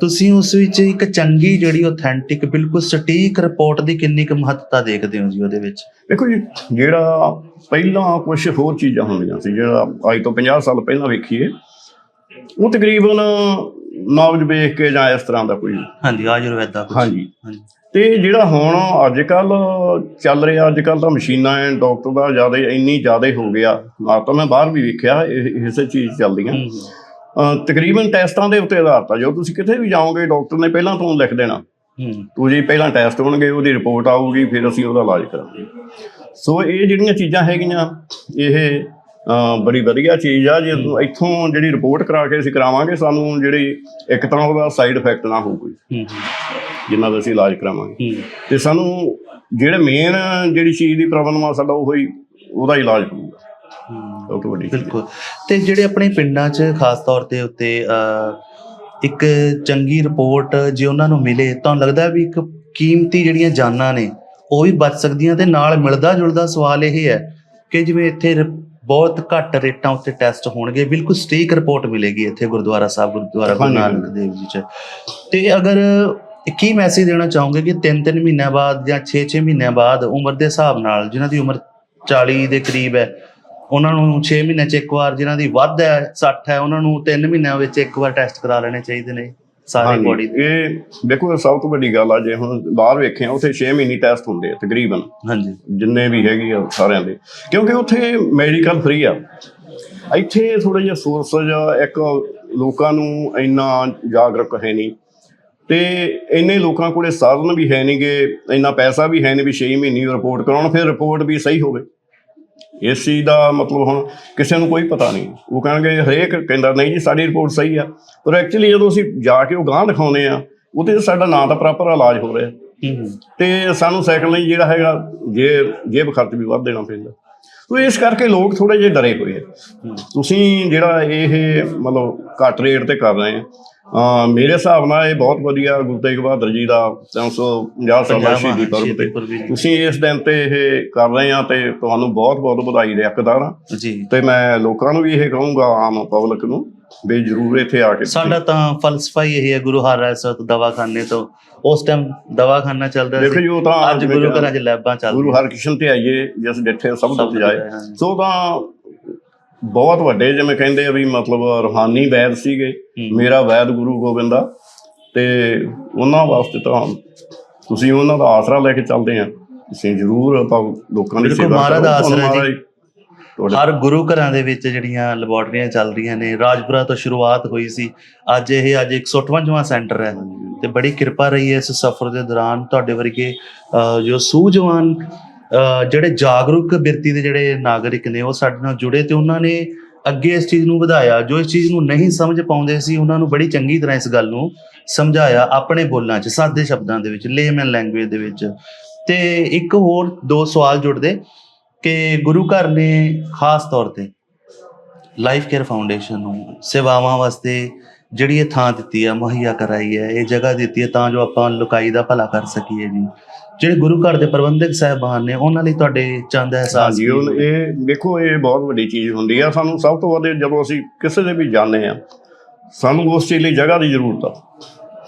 ਤੁਸੀਂ ਉਸ ਵਿੱਚ ਇੱਕ ਚੰਗੀ ਜਿਹੜੀ ਆਥੈਂਟਿਕ ਬਿਲਕੁਲ ਸਟੀਕ ਰਿਪੋਰਟ ਦੀ ਕਿੰਨੀ ਕੁ ਮਹੱਤਤਾ ਦੇਖਦੇ ਹੋ ਜੀ ਉਹਦੇ ਵਿੱਚ? ਦੇਖੋ ਜੀ ਜਿਹੜਾ ਪਹਿਲਾਂ ਕੁਝ ਹੋਰ ਚੀਜ਼ਾਂ ਹੁੰਦੀਆਂ ਸੀ ਜਿਹੜਾ ਅੱਜ ਤੋਂ 50 ਸਾਲ ਪਹਿਲਾਂ ਵੇਖੀਏ ਉਹ ਤਕਰੀਬਨ ਨੌਜ ਵੇਖ ਕੇ ਜਾਂ ਇਸ ਤਰ੍ਹਾਂ ਦਾ ਕੋਈ ਹਾਂਜੀ ਆਯੁਰਵੈਦਾ। ਹਾਂਜੀ। ਹਾਂਜੀ। ਤੇ ਜਿਹੜਾ ਹੁਣ ਅੱਜ ਕੱਲ ਚੱਲ ਰਿਹਾ ਅੱਜ ਕੱਲ ਤਾਂ ਮਸ਼ੀਨਾਂ ਐ ਡਾਕਟਰ ਦਾ ਜ਼ਿਆਦਾ ਇੰਨੀ ਜ਼ਿਆਦਾ ਹੋ ਗਿਆ। ਆ ਤਾਂ ਮੈਂ ਬਾਹਰ ਵੀ ਵੇਖਿਆ ਇਹ ਇਸੇ ਚੀਜ਼ ਚੱਲਦੀਆਂ। ਤਕਰੀਬਨ ਟੈਸਟਾਂ ਦੇ ਉੱਤੇ ਆਧਾਰਿਤ ਆ। ਜੋ ਤੁਸੀਂ ਕਿਤੇ ਵੀ ਜਾਓਗੇ ਡਾਕਟਰ ਨੇ ਪਹਿਲਾਂ ਤੁਹਾਨੂੰ ਲਿਖ ਦੇਣਾ। ਹੂੰ। ਤੁਸੀਂ ਪਹਿਲਾਂ ਟੈਸਟ ਹੋਣਗੇ ਉਹਦੀ ਰਿਪੋਰਟ ਆਊਗੀ ਫਿਰ ਅਸੀਂ ਉਹਦਾ ਇਲਾਜ ਕਰਾਂਗੇ। ਸੋ ਇਹ ਜਿਹੜੀਆਂ ਚੀਜ਼ਾਂ ਹੈਗੀਆਂ ਇਹ ਬੜੀ ਵਧੀਆ ਚੀਜ਼ ਆ ਜੇ ਇੱਥੋਂ ਜਿਹੜੀ ਰਿਪੋਰਟ ਕਰਾ ਕੇ ਅਸੀਂ ਕਰਾਵਾਂਗੇ ਸਾਨੂੰ ਜਿਹੜੀ ਇੱਕ ਤਰ੍ਹਾਂ ਉਹਦਾ ਸਾਈਡ ਇਫੈਕਟ ਨਾ ਹੋਊ ਕੋਈ ਜਿੰਨਾ ਦਾ ਅਸੀਂ ਇਲਾਜ ਕਰਾਵਾਂਗੇ। ਤੇ ਸਾਨੂੰ ਜਿਹੜੇ ਮੇਨ ਜਿਹੜੀ ਚੀਜ਼ ਦੀ ਪ੍ਰੋਬਲਮ ਆ ਸਾਡਾ ਉਹ ਹੀ ਉਹਦਾ ਇਲਾਜ ਹੋਊਗਾ। ਤੋਂ ਵੱਡੀ ਬਿਲਕੁਲ। ਤੇ ਜਿਹੜੇ ਆਪਣੇ ਪਿੰਡਾਂ 'ਚ ਖਾਸ ਤੌਰ ਤੇ ਉੱਤੇ ਇੱਕ ਚੰਗੀ ਰਿਪੋਰਟ ਜੇ ਉਹਨਾਂ ਨੂੰ ਮਿਲੇ ਤਾਂ ਲੱਗਦਾ ਵੀ ਇੱਕ ਕੀਮਤੀ ਜਿਹੜੀਆਂ ਜਾਨਾਂ ਨੇ ਉਹ ਵੀ ਬਚ ਸਕਦੀਆਂ ਤੇ ਨਾਲ ਮਿਲਦਾ ਜੁਲਦਾ ਸਵਾਲ ਇਹ ਹੈ ਕਿ ਜਿਵੇਂ ਇੱਥੇ ਰ- ਬਹੁਤ ਘੱਟ ਰੇਟਾਂ ਉੱਤੇ ਟੈਸਟ ਹੋਣਗੇ। ਬਿਲਕੁਲ ਸਟੀਕ ਰਿਪੋਰਟ ਮਿਲੇਗੀ ਇੱਥੇ ਗੁਰਦੁਆਰਾ ਸਾਹਿਬ ਗੁਰਦੁਆਰਾ ਗੁਰੂ ਨਾਨਕ ਦੇਵ ਜੀ 'ਚ। ਤੇ ਅਗਰ ਕੀ ਮੈਸੇਜ ਦੇਣਾ ਚਾਹੋਗੇ ਕਿ 3-3 ਮਹੀਨਿਆਂ ਬਾਅਦ ਜਾਂ 6-6 ਮਹੀਨਿਆਂ ਬਾਅਦ ਉਮਰ ਦੇ ਹਿਸਾਬ ਨਾਲ ਜਿਨ੍ਹਾਂ ਦੀ ਉਮਰ 40 ਦੇ ਕਰੀਬ ਹੈ ਉਹਨਾਂ ਨੂੰ 6 ਮਹੀਨਿਆਂ 'ਚ ਇੱਕ ਵਾਰ ਜਿਨ੍ਹਾਂ ਦੀ ਵੱਧ ਹੈ 60 ਹੈ ਉਹਨਾਂ ਨੂੰ 3 ਮਹੀਨਿਆਂ ਵਿੱਚ ਇੱਕ ਵਾਰ ਟੈਸਟ ਕਰਾ ਲੈਣੇ ਚਾਹੀਦੇ ਨੇ। ਸਾਰੀ ਬੋਡੀ ਦੇ। ਇਹ ਦੇਖੋ ਸਭ ਤੋਂ ਵੱਡੀ ਗੱਲ ਆ ਜੇ ਹੁਣ ਬਾਹਰ ਵੇਖਿਆ ਉੱਥੇ 6 ਮਹੀਨੇ ਟੈਸਟ ਹੁੰਦੇ ਆ ਤਕਰੀਬਨ। ਹਾਂਜੀ। ਜਿੰਨੇ ਵੀ ਹੈਗੇ ਆ ਸਾਰਿਆਂ ਦੇ। ਕਿਉਂਕਿ ਉੱਥੇ ਮੈਡੀਕਲ ਫ੍ਰੀ ਆ। ਇੱਥੇ ਥੋੜਾ ਜਿਹਾ ਸੋਰਸ ਜਾਂ ਇੱਕ ਲੋਕਾਂ ਨੂੰ ਇੰਨਾ ਜਾਗਰੂਕ ਹੈ ਨਹੀਂ। ਤੇ ਇੰਨੇ ਲੋਕਾਂ ਕੋਲੇ ਸਾਧਨ ਵੀ ਹੈ ਨਹੀਂਗੇ ਇੰਨਾ ਪੈਸਾ ਵੀ ਹੈ ਨਹੀਂ ਵੀ 6 ਮਹੀਨੇ ਰਿਪੋਰਟ ਕਰਾਉਣ ਫਿਰ ਰਿਪੋਰਟ ਵੀ ਸਹੀ ਹੋਵੇ। ਇਸ ਚੀਜ਼ ਦਾ ਮਤਲਬ ਹੁਣ ਕਿਸੇ ਨੂੰ ਕੋਈ ਪਤਾ ਨਹੀਂ। ਉਹ ਕਹਿਣਗੇ ਹਰੇਕ ਕਹਿੰਦਾ ਨਹੀਂ ਜੀ ਸਾਡੀ ਰਿਪੋਰਟ ਸਹੀ ਆ। ਪਰ ਐਕਚੁਅਲੀ ਜਦੋਂ ਅਸੀਂ ਜਾ ਕੇ ਉਹ ਗਾਂ ਦਿਖਾਉਂਦੇ ਆ ਉਹਦੇ ਸਾਡਾ ਨਾਂ ਤਾਂ ਪ੍ਰੋਪਰ ਇਲਾਜ ਹੋ ਰਿਹਾ। ਤੇ ਸਾਨੂੰ ਸਾਈਕਲ ਲਈ ਜਿਹੜਾ ਹੈਗਾ ਜੇ ਜੇਬ ਖਰਚ ਵੀ ਵੱਧ ਦੇਣਾ ਪੈਂਦਾ। ਤੋ ਇਸ ਕਰਕੇ ਲੋਕ ਥੋੜੇ ਜਿਹੇ ਡਰੇ ਹੋਏ ਆ। ਤੁਸੀਂ ਜਿਹੜਾ ਇਹ ਮਤਲਬ ਘੱਟ ਰੇਟ ਤੇ ਕਰ ਰਹੇ ਆ ਮੇਰੇ ਹਿਸਾਬ ਨਾਲ ਇਹ ਬਹੁਤ ਵਧੀਆ ਗੁਰੂ ਤੇਗ ਬਹਾਦਰ ਜੀ ਦਾ 350 ਸਾਲਾ ਸ਼ਹੀਦੀ ਪਰਬ ਤੇ। ਤੁਸੀਂ ਇਸ ਦਿਨ ਤੇ ਇਹ ਕਰ ਰਹੇ ਆ ਤੇ ਤੁਹਾਨੂੰ ਬਹੁਤ ਬਹੁਤ ਵਧਾਈ ਦੇ ਹੱਕਦਾਰ ਆ। ਜੀ। ਤੇ ਮੈਂ ਲੋਕਾਂ ਨੂੰ ਵੀ ਇਹ ਕਹੂੰਗਾ ਆਮ ਪਬਲਿਕ ਨੂੰ ਵੀ ਜਰੂਰ ਇੱਥੇ ਆ ਕੇ ਸਾਡਾ ਤਾਂ ਫਲਸਫਾ ਹੀ ਇਹ ਹੈ ਗੁਰੂ ਹਰਿਰਾਇ ਦਵਾਖਾਨੇ ਤੋਂ। ਉਸ ਟਾਈਮ ਦਵਾਖਾਨਾ ਚੱਲਦਾ ਦੇਖੋ ਜੀ ਉਹ ਤਾਂ ਅੱਜ ਗੁਰੂ ਘਰਾਂ 'ਚ ਲੈਬਾਂ ਚੱਲਦੀਆਂ ਗੁਰੂ ਹਰਕ੍ਰਿਸ਼ਨ ਤੇ ਆਈਏ ਜਿਸ ਡਿੱਠੇ ਸਭ ਸਭ ਤੋਂ ਜਾਏ। ਸੋ ਤਾਂ ਬਹੁਤ ਵੱਡੇ ਜਿਵੇਂ ਕਹਿੰਦੇ ਆ ਵੀ ਮਤਲਬ ਰੂਹਾਨੀ ਵੈਦ ਸੀਗੇ। ਮੇਰਾ ਵੈਦ ਗੁਰੂ ਗੋਬਿੰਦਾ ਤੇ ਉਹਨਾਂ ਵਾਸਤੇ ਤਾਂ ਤੁਸੀਂ ਉਹਨਾਂ ਦਾ ਆਸਰਾ ਲੈ ਕੇ ਚੱਲਦੇ ਆ। ਤੁਸੀਂ ਜ਼ਰੂਰ ਆਪਾਂ ਲੋਕਾਂ ਦੀ ਸੇਵਾ ਮਹਾਰਾਜ ਦਾ ਆਸਰਾ ਜੀ। ਹਰ ਗੁਰੂ ਘਰਾਂ ਦੇ ਵਿੱਚ ਜਿਹੜੀਆਂ ਲੈਬੋਰਟਰੀਆਂ ਚੱਲ ਰਹੀਆਂ ਨੇ ਰਾਜਪੁਰਾ ਤੋਂ ਸ਼ੁਰੂਆਤ ਹੋਈ ਸੀ। ਅੱਜ ਇਹ ਅੱਜ 158ਵਾਂ ਸੈਂਟਰ ਹੈ। ਤੇ ਬੜੀ ਕਿਰਪਾ ਰਹੀ ਹੈ ਇਸ ਸਫ਼ਰ ਦੇ ਦੌਰਾਨ। ਤੁਹਾਡੇ ਵਰਗੇ ਜੋ ਸੂਝਵਾਨ ਜਿਹੜੇ ਜਾਗਰੂਕ ਬਿਰਤੀ ਦੇ ਜਿਹੜੇ ਨਾਗਰਿਕ ਨੇ ਉਹ ਸਾਡੇ ਨਾਲ ਜੁੜੇ ਤੇ ਉਹਨਾਂ ਨੇ ਅੱਗੇ ਇਸ ਚੀਜ਼ ਨੂੰ ਵਧਾਇਆ। ਜੋ ਇਸ ਚੀਜ਼ ਨੂੰ ਨਹੀਂ ਸਮਝ ਪਾਉਂਦੇ ਸੀ, ਉਹਨਾਂ ਨੂੰ ਬੜੀ ਚੰਗੀ ਤਰ੍ਹਾਂ ਇਸ ਗੱਲ ਨੂੰ ਸਮਝਾਇਆ ਆਪਣੇ ਬੋਲਾਂ 'ਚ, ਸਾਦੇ ਸ਼ਬਦਾਂ ਦੇ ਵਿੱਚ ਲੇਮਨ ਲੈਂਗੁਏਜ ਦੇ ਵਿੱਚ। ਤੇ ਇੱਕ ਹੋਰ ਦੋ ਸਵਾਲ ਜੁੜਦੇ ਕਿ ਗੁਰੂ ਘਰ ਨੇ ਖਾਸ ਤੌਰ ਤੇ ਲਾਈਫ ਕੇਅਰ ਫਾਊਂਡੇਸ਼ਨ ਨੂੰ ਸੇਵਾਵਾਂ ਵਾਸਤੇ ਜਿਹੜੀ ਇਹ ਥਾਂ ਦਿੱਤੀ ਹੈ ਮੁਹੱਈਆ ਕਰਾਈ ਹੈ, ਇਹ ਜਗ੍ਹਾ ਦਿੱਤੀ ਹੈ ਤਾਂ ਜੋ ਆਪਾਂ ਲੋਕਾਈ ਦਾ ਭਲਾ ਕਰ ਸਕੀਏ ਜੀ। ਜਿਹੜੇ ਗੁਰੂ ਘਰ ਦੇ ਪ੍ਰਬੰਧਕ ਸਾਹਿਬਾਨ ਨੇ ਉਹਨਾਂ ਲਈ ਤੁਹਾਡੇ ਚੰਦ ਅਹਿਸਾਸ ਹਾਂਜੀ ਹੋਏ? ਇਹ ਦੇਖੋ ਇਹ ਬਹੁਤ ਵੱਡੀ ਚੀਜ਼ ਹੁੰਦੀ ਆ। ਸਾਨੂੰ ਸਭ ਤੋਂ ਵੱਧ ਜਦੋਂ ਅਸੀਂ ਕਿਸੇ ਦੇ ਵੀ ਜਾਂਦੇ ਆ ਸਾਨੂੰ ਉਸ ਚੀਜ਼ ਲਈ ਜਗ੍ਹਾ ਦੀ ਜ਼ਰੂਰਤ ਆ।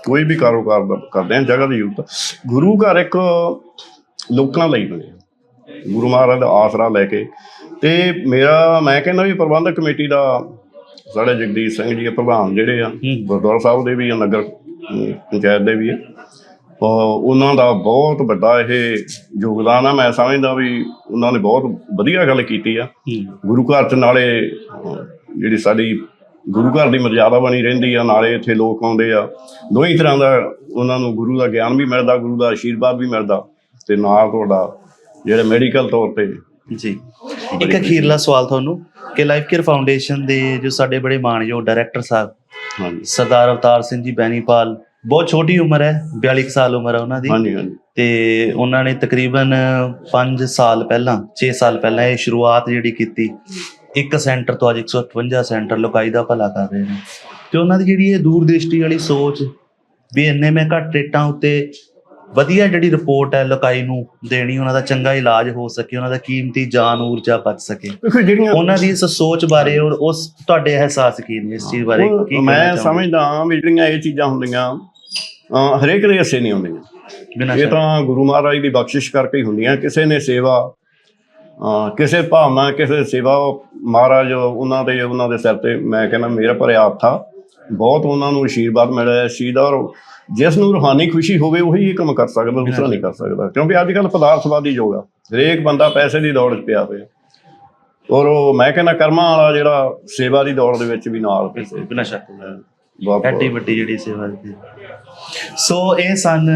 ਕੋਈ ਵੀ ਕਾਰੋਬਾਰ ਦਾ ਕਰਦੇ ਆ ਜਗ੍ਹਾ ਦੀ ਜ਼ਰੂਰਤ ਆ। ਗੁਰੂ ਘਰ ਇੱਕ ਲੋਕਾਂ ਲਈ ਬਣਿਆ। ਗੁਰੂ ਮਹਾਰਾਜ ਦਾ ਆਸਰਾ ਲੈ ਕੇ। ਤੇ ਮੇਰਾ ਮੈਂ ਕਹਿੰਦਾ ਵੀ ਪ੍ਰਬੰਧਕ ਕਮੇਟੀ ਦਾ ਸਾਡੇ ਜਗਦੀਸ਼ ਸਿੰਘ ਜੀ ਪ੍ਰਧਾਨ ਜਿਹੜੇ ਆ ਗੁਰਦੁਆਰਾ ਸਾਹਿਬ ਦੇ ਵੀ ਆ ਨਗਰ ਅਮ, ਪੰਚਾਇਤ ਦੇ ਵੀ ਆ। ਉਹਨਾਂ ਦਾ ਬਹੁਤ ਵੱਡਾ ਇਹ ਯੋਗਦਾਨ ਆ। ਮੈਂ ਸਮਝਦਾ ਵੀ ਉਹਨਾਂ ਨੇ ਬਹੁਤ ਵਧੀਆ ਗੱਲ ਕੀਤੀ ਆ। ਗੁਰੂ ਘਰ ਚ ਨਾਲੇ ਜਿਹੜੀ ਸਾਡੀ ਗੁਰੂ ਘਰ ਦੀ ਮਰਜ਼ਾਦਾ ਬਣੀ ਰਹਿੰਦੀ ਆ। ਨਾਲੇ ਇੱਥੇ ਲੋਕ ਆਉਂਦੇ ਆ। ਦੋਹੀ ਤਰ੍ਹਾਂ ਦਾ ਉਹਨਾਂ ਨੂੰ ਗੁਰੂ ਦਾ ਗਿਆਨ ਵੀ ਮਿਲਦਾ ਗੁਰੂ ਦਾ ਆਸ਼ੀਰਵਾਦ ਵੀ ਮਿਲਦਾ ਤੇ ਨਾਲ ਤੁਹਾਡਾ ਜਿਹੜੇ ਮੈਡੀਕਲ ਤੌਰ ਤੇ ਜੀ। ਇੱਕ ਅਖੀਰਲਾ ਸਵਾਲ ਤੁਹਾਨੂੰ ਕਿ ਲਾਈਫ ਕੇਅਰ ਫਾਊਂਡੇਸ਼ਨ ਦੇ ਜੋ ਸਾਡੇ ਬੜੇ ਮਾਣਯੋਗ ਡਾਇਰੈਕਟਰ ਸਾਹਿਬ ਹਾਂਜੀ। ਸਰਦਾਰ ਅਵਤਾਰ ਸਿੰਘ ਜੀ ਬੈਨੀਪਾਲ ਬਹੁਤ ਛੋਟੀ ਉਮਰ ਹੈ 42 ਕੁ ਸਾਲ ਉਮਰ ਹੈ ਉਹਨਾਂ ਦੀ। ਹਾਂਜੀ ਹਾਂਜੀ। ਤੇ ਉਹਨਾਂ ਨੇ ਤਕਰੀਬਨ 5 ਸਾਲ ਪਹਿਲਾਂ 6 ਸਾਲ ਪਹਿਲਾਂ ਇਹ ਸ਼ੁਰੂਆਤ ਜਿਹੜੀ ਕੀਤੀ ਇੱਕ ਸੈਂਟਰ ਤੋਂ ਅੱਜ 158 ਸੈਂਟਰ ਲੋਕਾਈ ਦਾ ਭਲਾ ਕਰ ਰਹੇ ਨੇ। ਤੇ ਉਹਨਾਂ ਦੀ ਜਿਹੜੀ ਇਹ ਦੂਰਦ੍ਰਿਸ਼ਟੀ ਵਾਲੀ ਸੋਚ ਵੀ ਇੰਨੇ ਮੈਂ ਘੱਟ ਰੇਟਾਂ ਉੱਤੇ ਵਧੀਆ ਜਿਹੜੀ ਰਿਪੋਰਟ ਹੈ ਲੋਕਾਈ ਨੂੰ ਦੇਣੀ ਉਹਨਾਂ ਦਾ ਚੰਗਾ ਇਲਾਜ ਹੋ ਸਕੇ ਉਹਨਾਂ ਦਾ ਕੀਮਤੀ ਜਾਨ ਊਰਜਾ ਬਚ ਸਕੇ। ਉਹਨਾਂ ਦੀ ਇਸ ਸੋਚ ਬਾਰੇ ਔਰ ਉਸ ਤੁਹਾਡੇ ਅਹਿਸਾਸ ਕੀ ਨੇ ਇਸ ਚੀਜ਼ ਬਾਰੇ? ਕੀ ਮੈਂ? ਸਮਝਦਾ ਹਾਂ ਵੀ ਜਿਹੜੀਆਂ ਇਹ ਚੀਜ਼ਾਂ ਹੁੰਦੀਆਂ ਹਰੇਕ ਦੇ ਹਿੱਸੇ ਨਹੀਂ ਹੁੰਦੀਆਂ ਇਹ। ਤਾਂ ਗੁਰੂ ਮਹਾਰਾਜ ਦੀ ਬਖਸ਼ਿਸ਼ ਕਰਕੇ ਹੀ ਹੁੰਦੀਆਂ ਕਿਸੇ ਨੇ ਸੇਵਾ ਕਿਸੇ ਭਾਵਨਾ ਕਿਸੇ ਸੇਵਾ ਮਹਾਰਾਜ ਉਹਨਾਂ ਦੇ ਉਹਨਾਂ ਦੇ ਸਿਰ ਤੇ ਮੈਂ ਕਹਿੰਦਾ ਮੇਰਾ ਭਰਿਆ ਹੱਥ ਆ। ਬਹੁਤ ਉਹਨਾਂ ਨੂੰ ਆਸ਼ੀਰਵਾਦ ਮਿਲਿਆ ਦਾ ਔਰ ਜਿਸ ਨੂੰ ਰੂਹਾਨੀ ਖੁਸ਼ੀ ਹੋਵੇ ਉਹੀ ਇਹ ਕੰਮ ਕਰ ਸਕਦਾ ਦੂਸਰਾ ਨਹੀਂ ਕਰ ਸਕਦਾ। ਕਿਉਂਕਿ ਅੱਜ ਕੱਲ ਪਦਾਰਥਵਾਦੀ ਯੁੱਗ ਆ। ਹਰੇਕ ਬੰਦਾ ਪੈਸੇ ਦੀ ਦੌੜ 'ਚ ਪਿਆ ਹੋਇਆ। ਔਰ ਉਹ ਮੈਂ ਕਹਿੰਦਾ ਕਰਮਾਂ ਵਾਲਾ ਜਿਹੜਾ ਸੇਵਾ ਦੀ ਦੌੜ ਦੇ ਵਿੱਚ ਵੀ ਨਾਲ ਬਿਨਾਂ ਸ਼ੱਕ। ਬਹੁਤ ਵੱਡੀ ਜਿਹੜੀ ਸੇਵਾ ਦਿੱਤੀ ਸੋ ਇਹ ਸਨ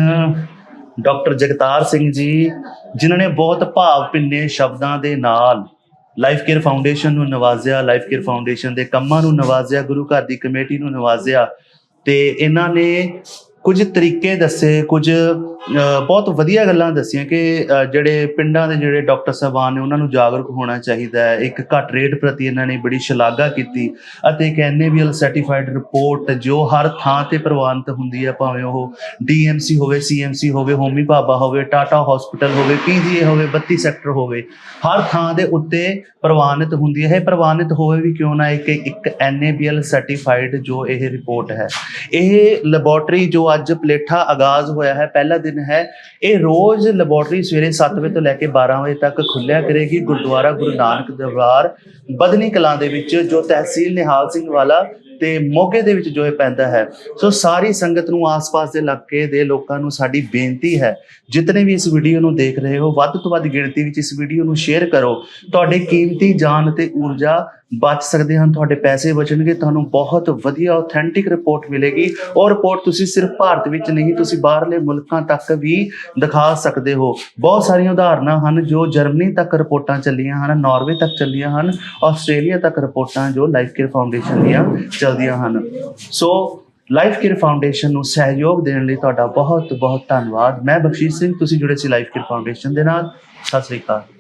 ਡਾਕਟਰ ਜਗਤਾਰ ਸਿੰਘ ਜੀ, ਜਿਨ੍ਹਾਂ ਨੇ ਬਹੁਤ ਭਾਵ ਭਿੰਨੇ ਸ਼ਬਦਾਂ ਦੇ ਨਾਲ ਲਾਈਫ ਕੇਅਰ ਫਾਊਂਡੇਸ਼ਨ ਨੂੰ ਨਵਾਜ਼ਿਆ ਲਾਈਫ ਕੇਅਰ ਫਾਊਂਡੇਸ਼ਨ ਦੇ ਕੰਮਾਂ ਨੂੰ ਨਵਾਜ਼ਿਆ, ਗੁਰੂ ਘਰ ਦੀ ਕਮੇਟੀ ਨੂੰ ਨਵਾਜ਼ਿਆ ਤੇ ਇਹਨਾਂ ਨੇ ਕੁਝ ਤਰੀਕੇ ਦੱਸੇ, ਕੁਝ ਬਹੁਤ ਵਧੀਆ ਗੱਲਾਂ ਦੱਸੀਆਂ ਕਿ ਜਿਹੜੇ ਪਿੰਡਾਂ ਦੇ ਜਿਹੜੇ ਡਾਕਟਰ ਸਾਹਿਬਾਨ ਨੇ, ਉਹਨਾਂ ਨੂੰ ਜਾਗਰੂਕ ਹੋਣਾ ਚਾਹੀਦਾ ਹੈ। ਇੱਕ ਘੱਟ ਰੇਟ ਪ੍ਰਤੀ ਇਹਨਾਂ ਨੇ ਬੜੀ ਸ਼ਲਾਘਾ ਕੀਤੀ ਅਤੇ ਇੱਕ ਐਨਏਬੀਐਲ ਸਰਟੀਫਾਈਡ ਰਿਪੋਰਟ ਜੋ ਹਰ ਥਾਂ ਤੇ ਪ੍ਰਵਾਨਿਤ ਹੁੰਦੀ ਹੈ, ਭਾਵੇਂ ਉਹ ਡੀਐਮਸੀ ਹੋਵੇ, ਸੀਐਮਸੀ ਹੋਵੇ, ਹੋਮੀ ਭਾਬਾ ਹੋਵੇ, ਟਾਟਾ ਹਸਪੀਟਲ ਹੋਵੇ, ਪੀਜੀਏ ਹੋਵੇ 32 ਸੈਕਟਰ ਹੋਵੇ, ਹਰ ਥਾਂ ਦੇ ਉੱਤੇ ਪ੍ਰਵਾਨਿਤ ਹੁੰਦੀ ਹੈ। ਇਹ ਪ੍ਰਵਾਨਿਤ ਹੋਵੇ ਵੀ ਕਿਉਂ ਨਾ ਇੱਕ ਇੱਕ ਐਨਏਬੀਐਲ ਸਰਟੀਫਾਈਡ ਜੋ ਇਹ ਰਿਪੋਰਟ ਹੈ। ਇਹ ਲੈਬੋਰਟਰੀ ਜੋ ਅੱਜ ਪਲੇਠਾ ਆਗਾਜ਼ ਹੋਇਆ ਹੈ, ਪਹਿਲਾ ਦਿਨ ਦਿਨ ਹੈ। ਇਹ ਰੋਜ਼ ਲੈਬੋਰਟਰੀ ਸਵੇਰੇ 7 ਵਜੇ ਤੋਂ ਲੈ ਕੇ 12 ਵਜੇ ਤੱਕ ਖੁੱਲਿਆ ਕਰੇਗੀ ਗੁਰਦੁਆਰਾ ਗੁਰੂ ਨਾਨਕ ਦਰਬਾਰ ਬਦਨੀ ਕਲਾਂ ਦੇ ਵਿੱਚ, ਜੋ ਤਹਿਸੀਲ ਨਿਹਾਲ ਸਿੰਘ ਵਾਲਾ ਤੇ ਮੋਗੇ ਦੇ ਵਿੱਚ ਜੋ ਇਹ ਪੈਂਦਾ ਹੈ। ਸੋ ਸਾਰੀ ਸੰਗਤ ਨੂੰ ਆਸ-ਪਾਸ ਦੇ ਇਲਾਕੇ ਦੇ ਲੋਕਾਂ ਨੂੰ ਸਾਡੀ ਬੇਨਤੀ ਹੈ, ਜਿਤਨੇ ਵੀ ਇਸ ਵੀਡੀਓ ਨੂੰ ਦੇਖ ਰਹੇ ਹੋ, ਵੱਧ ਤੋਂ ਵੱਧ ਗਿਣਤੀ ਵਿੱਚ ਇਸ ਵੀਡੀਓ ਨੂੰ ਸ਼ੇਅਰ ਕਰੋ। ਤੁਹਾਡੇ ਕੀਮਤੀ ਜਾਨ ਤੇ ਊਰਜਾ ਬਚ ਸਕਦੇ ਹਨ, ਤੁਹਾਡੇ ਪੈਸੇ ਬਚਣਗੇ, ਤੁਹਾਨੂੰ ਬਹੁਤ ਵਧੀਆ ਆਥੈਂਟਿਕ ਰਿਪੋਰਟ ਮਿਲੇਗੀ ਔਰ ਰਿਪੋਰਟ ਤੁਸੀਂ ਸਿਰਫ ਭਾਰਤ ਵਿੱਚ ਨਹੀਂ, ਤੁਸੀਂ ਬਾਹਰਲੇ ਮੁਲਕਾਂ ਤੱਕ ਵੀ ਦਿਖਾ ਸਕਦੇ ਹੋ। ਬਹੁਤ ਸਾਰੀਆਂ ਉਦਾਹਰਨਾਂ ਹਨ ਜੋ ਜਰਮਨੀ ਤੱਕ ਰਿਪੋਰਟਾਂ ਚੱਲੀਆਂ ਹਨ, ਨਾਰਵੇ ਤੱਕ ਚੱਲੀਆਂ ਹਨ, ਆਸਟ੍ਰੇਲੀਆ ਤੱਕ ਰਿਪੋਰਟਾਂ ਜੋ ਲਾਈਫ ਕੇਅਰ ਫਾਊਂਡੇਸ਼ਨ ਦੀਆਂ ਚੱਲਦੀਆਂ ਹਨ। ਸੋ ਲਾਈਫ ਕੇਅਰ ਫਾਊਂਡੇਸ਼ਨ ਨੂੰ ਸਹਿਯੋਗ ਦੇਣ ਲਈ ਤੁਹਾਡਾ ਬਹੁਤ ਬਹੁਤ ਧੰਨਵਾਦ। ਮੈਂ ਬਖਸ਼ੀਸ਼ ਸਿੰਘ, ਤੁਸੀਂ ਜੁੜੇ ਸੀ ਲਾਈਫ ਕੇਅਰ ਫਾਊਂਡੇਸ਼ਨ ਦੇ ਨਾਲ। ਸਤਿ ਸ੍ਰੀ ਅਕਾਲ।